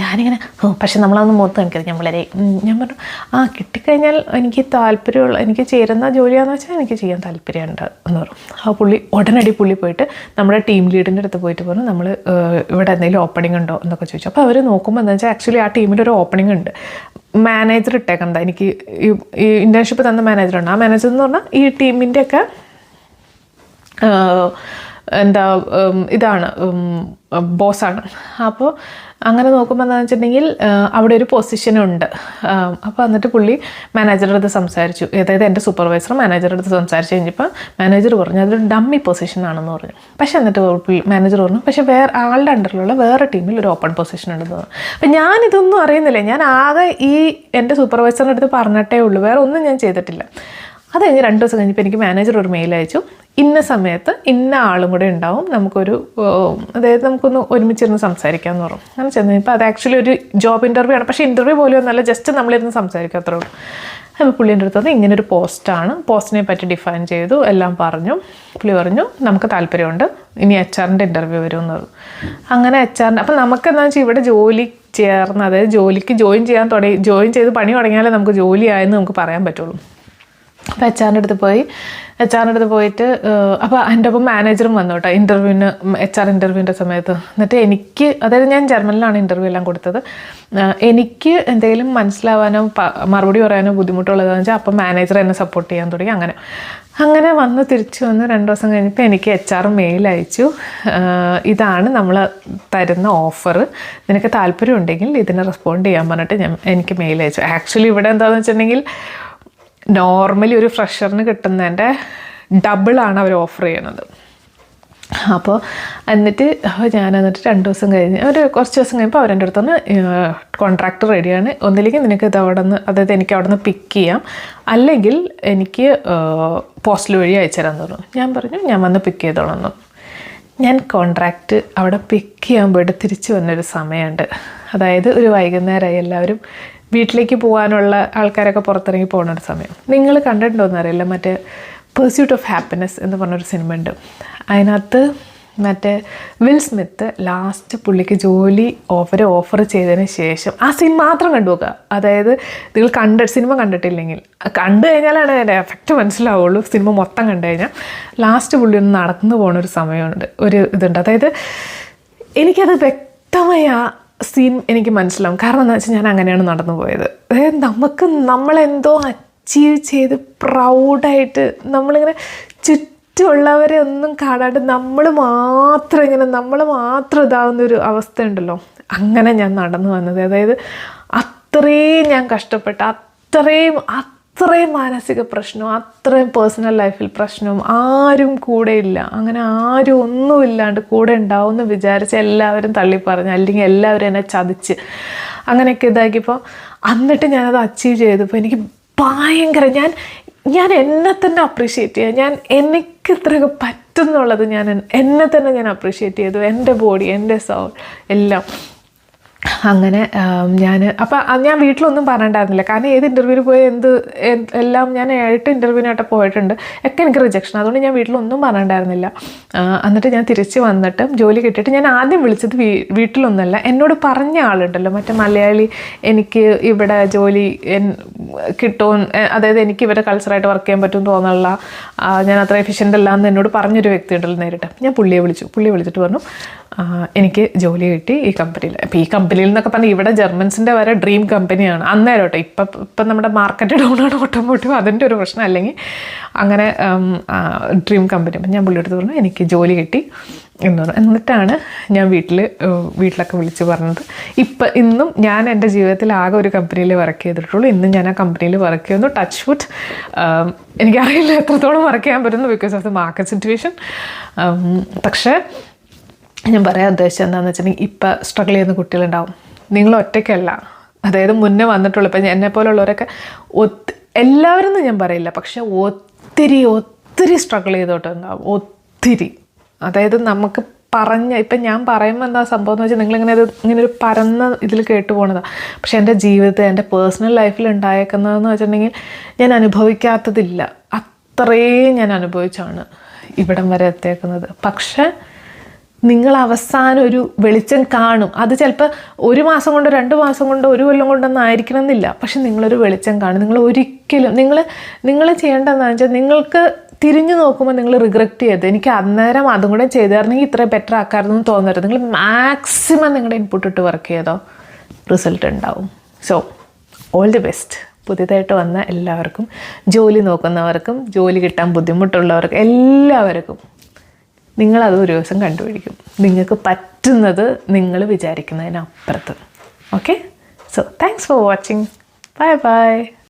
ഞാനിങ്ങനെ ഓ പക്ഷെ നമ്മളതൊന്നും മുഖത്ത് കാണിക്കരുത് ഞാൻ വളരെ ഞാൻ പറഞ്ഞു ആ കിട്ടിക്കഴിഞ്ഞാൽ എനിക്ക് താല്പര്യമുള്ള എനിക്ക് ചേരുന്ന ജോലിയാണെന്ന് വെച്ചാൽ എനിക്ക് ചെയ്യാൻ താല്പര്യമുണ്ട് എന്ന് പറഞ്ഞു. ആ പുള്ളി ഉടനടി പുള്ളി പോയിട്ട് നമ്മുടെ ടീം ലീഡിന്റെ അടുത്ത് പോയിട്ട് പറഞ്ഞു നമ്മൾ ഇവിടെ എന്തെങ്കിലും ഓപ്പണിംഗ് ഉണ്ടോ? എന്നൊക്കെ ചോദിച്ചു. അപ്പോൾ അവർ നോക്കുമ്പോൾ എന്താ വെച്ചാൽ ആക്ച്വലി ആ ടീമിൽ ഒരു ഓപ്പണിംഗ് ഉണ്ട്. മാനേജർ ഇട്ടേക്കുന്നത് എനിക്ക് ഈ- ഇന്റേൺഷിപ്പ് തന്ന മാനേജറുണ്ട് ആ മാനേജർ എന്ന് പറഞ്ഞാൽ ഈ ടീമിന്റെയൊക്കെ എന്താ ഇതാണ് ബോസാണ്. അപ്പോൾ അങ്ങനെ നോക്കുമ്പോൾ എന്താണെന്ന് വെച്ചിട്ടുണ്ടെങ്കിൽ അവിടെ ഒരു പൊസിഷനുണ്ട് അപ്പോൾ എന്നിട്ട് പുള്ളി മാനേജറുടെ അടുത്ത് സംസാരിച്ചു. അതായത് എന്റെ സൂപ്പർവൈസർ മാനേജറുടെ അടുത്ത് സംസാരിച്ചു കഴിഞ്ഞപ്പോൾ മാനേജർ പറഞ്ഞു അതൊരു ഡമ്മി പൊസിഷനാണെന്ന് പറഞ്ഞു. പക്ഷേ എന്നിട്ട് മാനേജർ പറഞ്ഞു പക്ഷേ വേറെ ആളുടെ അണ്ടറിലുള്ള വേറെ ടീമിൽ ഒരു ഓപ്പൺ പൊസിഷൻ ഉണ്ടെന്ന് പറഞ്ഞു. അപ്പം ഞാനിതൊന്നും അറിയുന്നില്ല. ഞാൻ ആകെ ഈ എന്റെ സൂപ്പർവൈസറിന്റെ അടുത്ത് പറഞ്ഞിട്ടേ ഉള്ളൂ. വേറെ ഒന്നും ഞാൻ ചെയ്തിട്ടില്ല. അത് കഴിഞ്ഞ് രണ്ട് ദിവസം കഴിഞ്ഞപ്പോൾ എനിക്ക് മാനേജർ ഒരു മെയിൽ അയച്ചു. ഇന്ന സമയത്ത് ഇന്ന ആളും കൂടെ ഉണ്ടാവും. നമുക്കൊരു അതായത് നമുക്കൊന്ന് ഒരുമിച്ചിരുന്ന് സംസാരിക്കാമെന്ന് പറഞ്ഞു. അങ്ങനെ ചെന്ന് കഴിഞ്ഞപ്പോൾ അത് ആക്ച്വലി ഒരു ജോബ് ഇന്റർവ്യൂ ആണ്. പക്ഷേ ഇന്റർവ്യൂ പോലും ഒന്നല്ല ജസ്റ്റ് നമ്മളിരുന്ന് സംസാരിക്കുക അത്രേ ഉള്ളൂ. അപ്പോൾ പുള്ളിന്റെ അടുത്ത് ഒരു ഇങ്ങനൊരു പോസ്റ്റാണ് പോസ്റ്റിനെ പറ്റി ഡിഫൈൻ ചെയ്തു എല്ലാം പറഞ്ഞു. പുള്ളി പറഞ്ഞു നമുക്ക് താല്പര്യമുണ്ട്. ഇനി എച്ച് ആറിന്റെ ഇന്റർവ്യൂ വരുമെന്ന് പറഞ്ഞു. അങ്ങനെ എച്ച് ആറിന്റെ അപ്പം നമുക്ക് എന്താണെന്ന് വെച്ചാൽ ഇവിടെ ജോലി ചേർന്ന് അതായത് ജോലിക്ക് ജോയിൻ ചെയ്യാൻ തുടങ്ങി ജോയിൻ ചെയ്ത് പണി തുടങ്ങിയാലേ നമുക്ക് ജോലിയായെന്ന് നമുക്ക് പറയാൻ പറ്റുള്ളൂ. അപ്പോൾ എച്ച് ആറിന്റെ അടുത്ത് പോയി. എച്ച് ആറിന്റെ അടുത്ത് പോയിട്ട് അപ്പോൾ എന്റെ ഒപ്പം മാനേജറും വന്നു കേട്ടോ ഇന്റർവ്യൂവിന് എച്ച് ആർ ഇന്റർവ്യൂവിന്റെ സമയത്ത്. എന്നിട്ട് എനിക്ക് അതായത് ഞാൻ ജർമ്മനിലാണ് ഇന്റർവ്യൂ എല്ലാം കൊടുത്തത്. എനിക്ക് എന്തെങ്കിലും മനസ്സിലാവാനോ മറുപടി പറയാനോ ബുദ്ധിമുട്ടുള്ളതെന്ന് വെച്ചാൽ അപ്പം മാനേജർ എന്നെ സപ്പോർട്ട് ചെയ്യാൻ തുടങ്ങി അങ്ങനെ. അങ്ങനെ വന്ന് തിരിച്ചു വന്ന് രണ്ട് ദിവസം കഴിഞ്ഞപ്പോൾ എനിക്ക് എച്ച് ആർ മെയിൽ അയച്ചു. ഇതാണ് നമ്മൾ തരുന്ന ഓഫർ നിനക്ക് താല്പര്യം ഉണ്ടെങ്കിൽ ഇതിനെ റെസ്പോണ്ട് ചെയ്യാൻ പറഞ്ഞിട്ട് ഞാൻ എനിക്ക് മെയിൽ അയച്ചു. ആക്ച്വലി ഇവിടെ എന്താണെന്ന് വെച്ചിട്ടുണ്ടെങ്കിൽ നോർമലി ഒരു ഫ്രഷറിന് കിട്ടുന്നതിന്റെ ഡബിളാണ് അവർ ഓഫർ ചെയ്യണത് അപ്പോൾ എന്നിട്ട് ഞാൻ എന്നിട്ട് രണ്ട് ദിവസം കഴിഞ്ഞ് ഒരു കുറച്ച് ദിവസം കഴിയുമ്പോൾ അവരെന്റെ അടുത്ത് നിന്ന് കോൺട്രാക്ട് റെഡിയാണ് ഒന്നില്ലെങ്കിൽ നിനക്ക് ഇത് അവിടെ നിന്ന് അതായത് എനിക്ക് അവിടെ നിന്ന് പിക്ക് ചെയ്യാം. അല്ലെങ്കിൽ എനിക്ക് പോസ്റ്റൽ വഴി അയച്ചു തരാൻ ഞാൻ പറഞ്ഞു ഞാൻ വന്ന് പിക്ക് ചെയ്തോളാം ഞാൻ കോൺട്രാക്റ്റ് അവിടെ പിക്ക് ചെയ്യാൻ പോയിട്ട് തിരിച്ചു വന്നൊരു സമയമുണ്ട്. അതായത് ഒരു വൈകുന്നേരമായി എല്ലാവരും വീട്ടിലേക്ക് പോകാനുള്ള ആൾക്കാരൊക്കെ പുറത്തിറങ്ങി പോകുന്ന ഒരു സമയം. നിങ്ങൾ കണ്ടിട്ടുണ്ടോ അറിയില്ല മറ്റേ പെർസ്യൂട്ട് ഓഫ് ഹാപ്പിനെസ് എന്ന് പറഞ്ഞൊരു സിനിമ ഉണ്ട് അതിനകത്ത് മറ്റേ വിൽ സ്മിത്ത് ലാസ്റ്റ് പുള്ളിക്ക് ജോലി ഓഫർ ഓഫർ ചെയ്തതിന് ശേഷം ആ സിനിമ മാത്രം കണ്ടു നോക്കുക. അതായത് നിങ്ങൾ കണ്ട സിനിമ കണ്ടിട്ടില്ലെങ്കിൽ. കണ്ടു കഴിഞ്ഞാലാണ് അതിന്റെ എഫക്റ്റ് മനസ്സിലാവുള്ളൂ. സിനിമ മൊത്തം കണ്ടു കഴിഞ്ഞാൽ ലാസ്റ്റ് പുള്ളി ഒന്ന് നടന്നു പോകുന്ന ഒരു സമയമുണ്ട്. ഒരു ഇതുണ്ട്. അതായത് എനിക്കത് വ്യക്തമായി സീൻ എനിക്ക് മനസ്സിലാവും. കാരണം എന്താ വെച്ചാൽ ഞാൻ അങ്ങനെയാണ് നടന്നു പോയത്. അതായത് നമുക്ക് നമ്മളെന്തോ അച്ചീവ് ചെയ്ത് പ്രൗഡായിട്ട് നമ്മളിങ്ങനെ ചുറ്റുമുള്ളവരെ ഒന്നും കാണാണ്ട് നമ്മൾ മാത്രം ഇങ്ങനെ നമ്മൾ മാത്രം ഇതാവുന്ന ഒരു അവസ്ഥ ഉണ്ടല്ലോ അങ്ങനെ ഞാൻ നടന്നു വന്നത്. അതായത് അത്രയും ഞാൻ കഷ്ടപ്പെട്ട അത്രയും അത്രയും മാനസിക പ്രശ്നവും അത്രയും പേഴ്സണൽ ലൈഫിൽ പ്രശ്നവും ആരും കൂടെ ഇല്ല. അങ്ങനെ ആരും ഒന്നും ഇല്ലാണ്ട് കൂടെ ഉണ്ടാവും എന്ന് വിചാരിച്ച് എല്ലാവരും തള്ളി പറഞ്ഞു അല്ലെങ്കിൽ എല്ലാവരും എന്നെ ചതിച്ച് അങ്ങനെയൊക്കെ ഇതാക്കിയപ്പോൾ എന്നിട്ട് ഞാനത് അച്ചീവ് ചെയ്തപ്പോൾ എനിക്ക് ഭയങ്കര ഞാൻ ഞാൻ എന്നെ തന്നെ അപ്രീഷിയേറ്റ് ചെയ്യുക ഞാൻ എനിക്ക് ഇത്രയൊക്കെ പറ്റുന്നുള്ളത് ഞാൻ എന്നെ തന്നെ ഞാൻ അപ്രീഷിയേറ്റ് ചെയ്തു. എന്റെ ബോഡി എന്റെ സൗണ്ട് എല്ലാം. അങ്ങനെ ഞാൻ അപ്പം ഞാൻ വീട്ടിലൊന്നും പറഞ്ഞിട്ടുണ്ടായിരുന്നില്ല. കാരണം ഏത് ഇന്റർവ്യൂവിൽ പോയി എന്ത് എല്ലാം ഞാൻ ഏട്ട് ഇന്റർവ്യൂവിനായിട്ട് പോയിട്ടുണ്ട്. ഒക്കെ എനിക്ക് റിജക്ഷൻ അതുകൊണ്ട് ഞാൻ വീട്ടിലൊന്നും പറഞ്ഞിട്ടുണ്ടായിരുന്നില്ല. എന്നിട്ട് ഞാൻ തിരിച്ച് വന്നിട്ട് ജോലി കിട്ടിയിട്ട് ഞാൻ ആദ്യം വിളിച്ചത് വീട്ടിലൊന്നല്ല. എന്നോട് പറഞ്ഞ ആളുണ്ടല്ലോ. മറ്റേ മലയാളി എനിക്ക് ഇവിടെ ജോലി കിട്ടുമോ അതായത് എനിക്ക് ഇവിടെ കൾച്ചറായിട്ട് വർക്ക് ചെയ്യാൻ പറ്റും തോന്നുള്ള ഞാൻ അത്ര എഫിഷ്യന്റ് അല്ല എന്ന് എന്നോട് പറഞ്ഞൊരു വ്യക്തി ഉണ്ടല്ലോ നേരിട്ട്. ഞാൻ പുള്ളിയെ വിളിച്ചു. പുള്ളിയെ വിളിച്ചിട്ട് പറഞ്ഞു എനിക്ക് ജോലി കിട്ടി ഈ കമ്പനിയിൽ അപ്പോൾ ഈ കമ്പനിയിൽ എന്നൊക്കെ പറഞ്ഞാൽ ഇവിടെ ജർമ്മൻസിന്റെ വരെ ഡ്രീം കമ്പനിയാണ് അന്നേരം കേട്ടോ ഇപ്പം ഇപ്പം നമ്മുടെ മാർക്കറ്റ് ഡൗൺ ആണ് ഓട്ടോമോട്ടീവ് അതിന്റെ ഒരു പ്രശ്നം. അല്ലെങ്കിൽ അങ്ങനെ ഡ്രീം കമ്പനി അപ്പം ഞാൻ പുള്ളിയെടുത്ത് പറഞ്ഞു എനിക്ക് ജോലി കിട്ടി. എന്ന് പറഞ്ഞു. എന്നിട്ടാണ് ഞാൻ വീട്ടിൽ വീട്ടിലൊക്കെ വിളിച്ച് പറഞ്ഞത്. ഇപ്പം ഇന്നും ഞാൻ എന്റെ ജീവിതത്തിൽ ആകെ ഒരു കമ്പനിയിൽ വർക്ക് ചെയ്തിട്ടുള്ളൂ. ഇന്നും ഞാൻ ആ കമ്പനിയിൽ വർക്ക് ചെയ്യുന്നു. ടച്ച് വുഡ് എനിക്കറിയില്ല എത്രത്തോളം വർക്ക് ചെയ്യാൻ പറ്റുന്നു because of the market situation പക്ഷേ ഞാൻ പറയാൻ ഉദ്ദേശിച്ചത് എന്താണെന്ന് വെച്ചിട്ടുണ്ടെങ്കിൽ ഇപ്പം സ്ട്രഗിൾ ചെയ്യുന്ന കുട്ടികളുണ്ടാവും. നിങ്ങൾ ഒറ്റയ്ക്കല്ല. അതായത് മുന്നേ വന്നിട്ടുള്ളൂ. ഇപ്പം എന്നെ പോലുള്ളവരൊക്കെ ഒത്ത് എല്ലാവരും ഞാൻ പറയില്ല. പക്ഷെ ഒത്തിരി ഒത്തിരി സ്ട്രഗിൾ ചെയ്തോട്ടുണ്ടാവും. ഒത്തിരി. അതായത് നമുക്ക് പറഞ്ഞ ഇപ്പം ഞാൻ പറയുമ്പോൾ എന്താ സംഭവം എന്ന് വെച്ചാൽ നിങ്ങളിങ്ങനെ ഇങ്ങനെ ഒരു പരന്ന ഇതിൽ കേട്ടു പോണതാണ് പക്ഷെ എന്റെ ജീവിതത്തിൽ എന്റെ പേഴ്സണൽ ലൈഫിൽ ഉണ്ടായേക്കുന്നതെന്ന് വെച്ചിട്ടുണ്ടെങ്കിൽ ഞാൻ അനുഭവിക്കാത്തതില്ല. അത്രയും ഞാൻ അനുഭവിച്ചാണ് ഇവിടം വരെ എത്തിയേക്കുന്നത്. പക്ഷേ നിങ്ങൾ അവസാനം ഒരു വെളിച്ചം കാണും. അത് ചിലപ്പോൾ ഒരു മാസം കൊണ്ടോ രണ്ട് മാസം കൊണ്ടോ ഒരു കൊല്ലം കൊണ്ടൊന്നും ആയിരിക്കണം എന്നില്ല പക്ഷെ നിങ്ങളൊരു വെളിച്ചം കാണും. നിങ്ങൾ ഒരിക്കലും നിങ്ങൾ നിങ്ങൾ ചെയ്യേണ്ടതെന്ന് വെച്ചാൽ നിങ്ങൾക്ക് തിരിഞ്ഞു നോക്കുമ്പോൾ നിങ്ങൾ റിഗ്രറ്റ് ചെയ്ത് എനിക്ക് അന്നേരം അതും കൂടെ ചെയ്തായിരുന്നെങ്കിൽ ഇത്ര ബെറ്റർ ആക്കാമായിരുന്നു തോന്നരുത്. നിങ്ങൾ മാക്സിമം നിങ്ങളുടെ ഇൻപുട്ട് ഇട്ട് വർക്ക് ചെയ്തോ റിസൾട്ട് ഉണ്ടാവും. സോ ഓൾ ദി ബെസ്റ്റ് പുതിയതായിട്ട് വന്ന എല്ലാവർക്കും ജോലി നോക്കുന്നവർക്കും ജോലി കിട്ടാൻ ബുദ്ധിമുട്ടുള്ളവർക്കും എല്ലാവർക്കും നിങ്ങളത് ഒരു ദിവസം കണ്ടുപിടിക്കും. നിങ്ങൾക്ക് പറ്റുന്നത് നിങ്ങൾ വിചാരിക്കുന്നതിനപ്പുറത്ത്. Okay so thanks for watching bye bye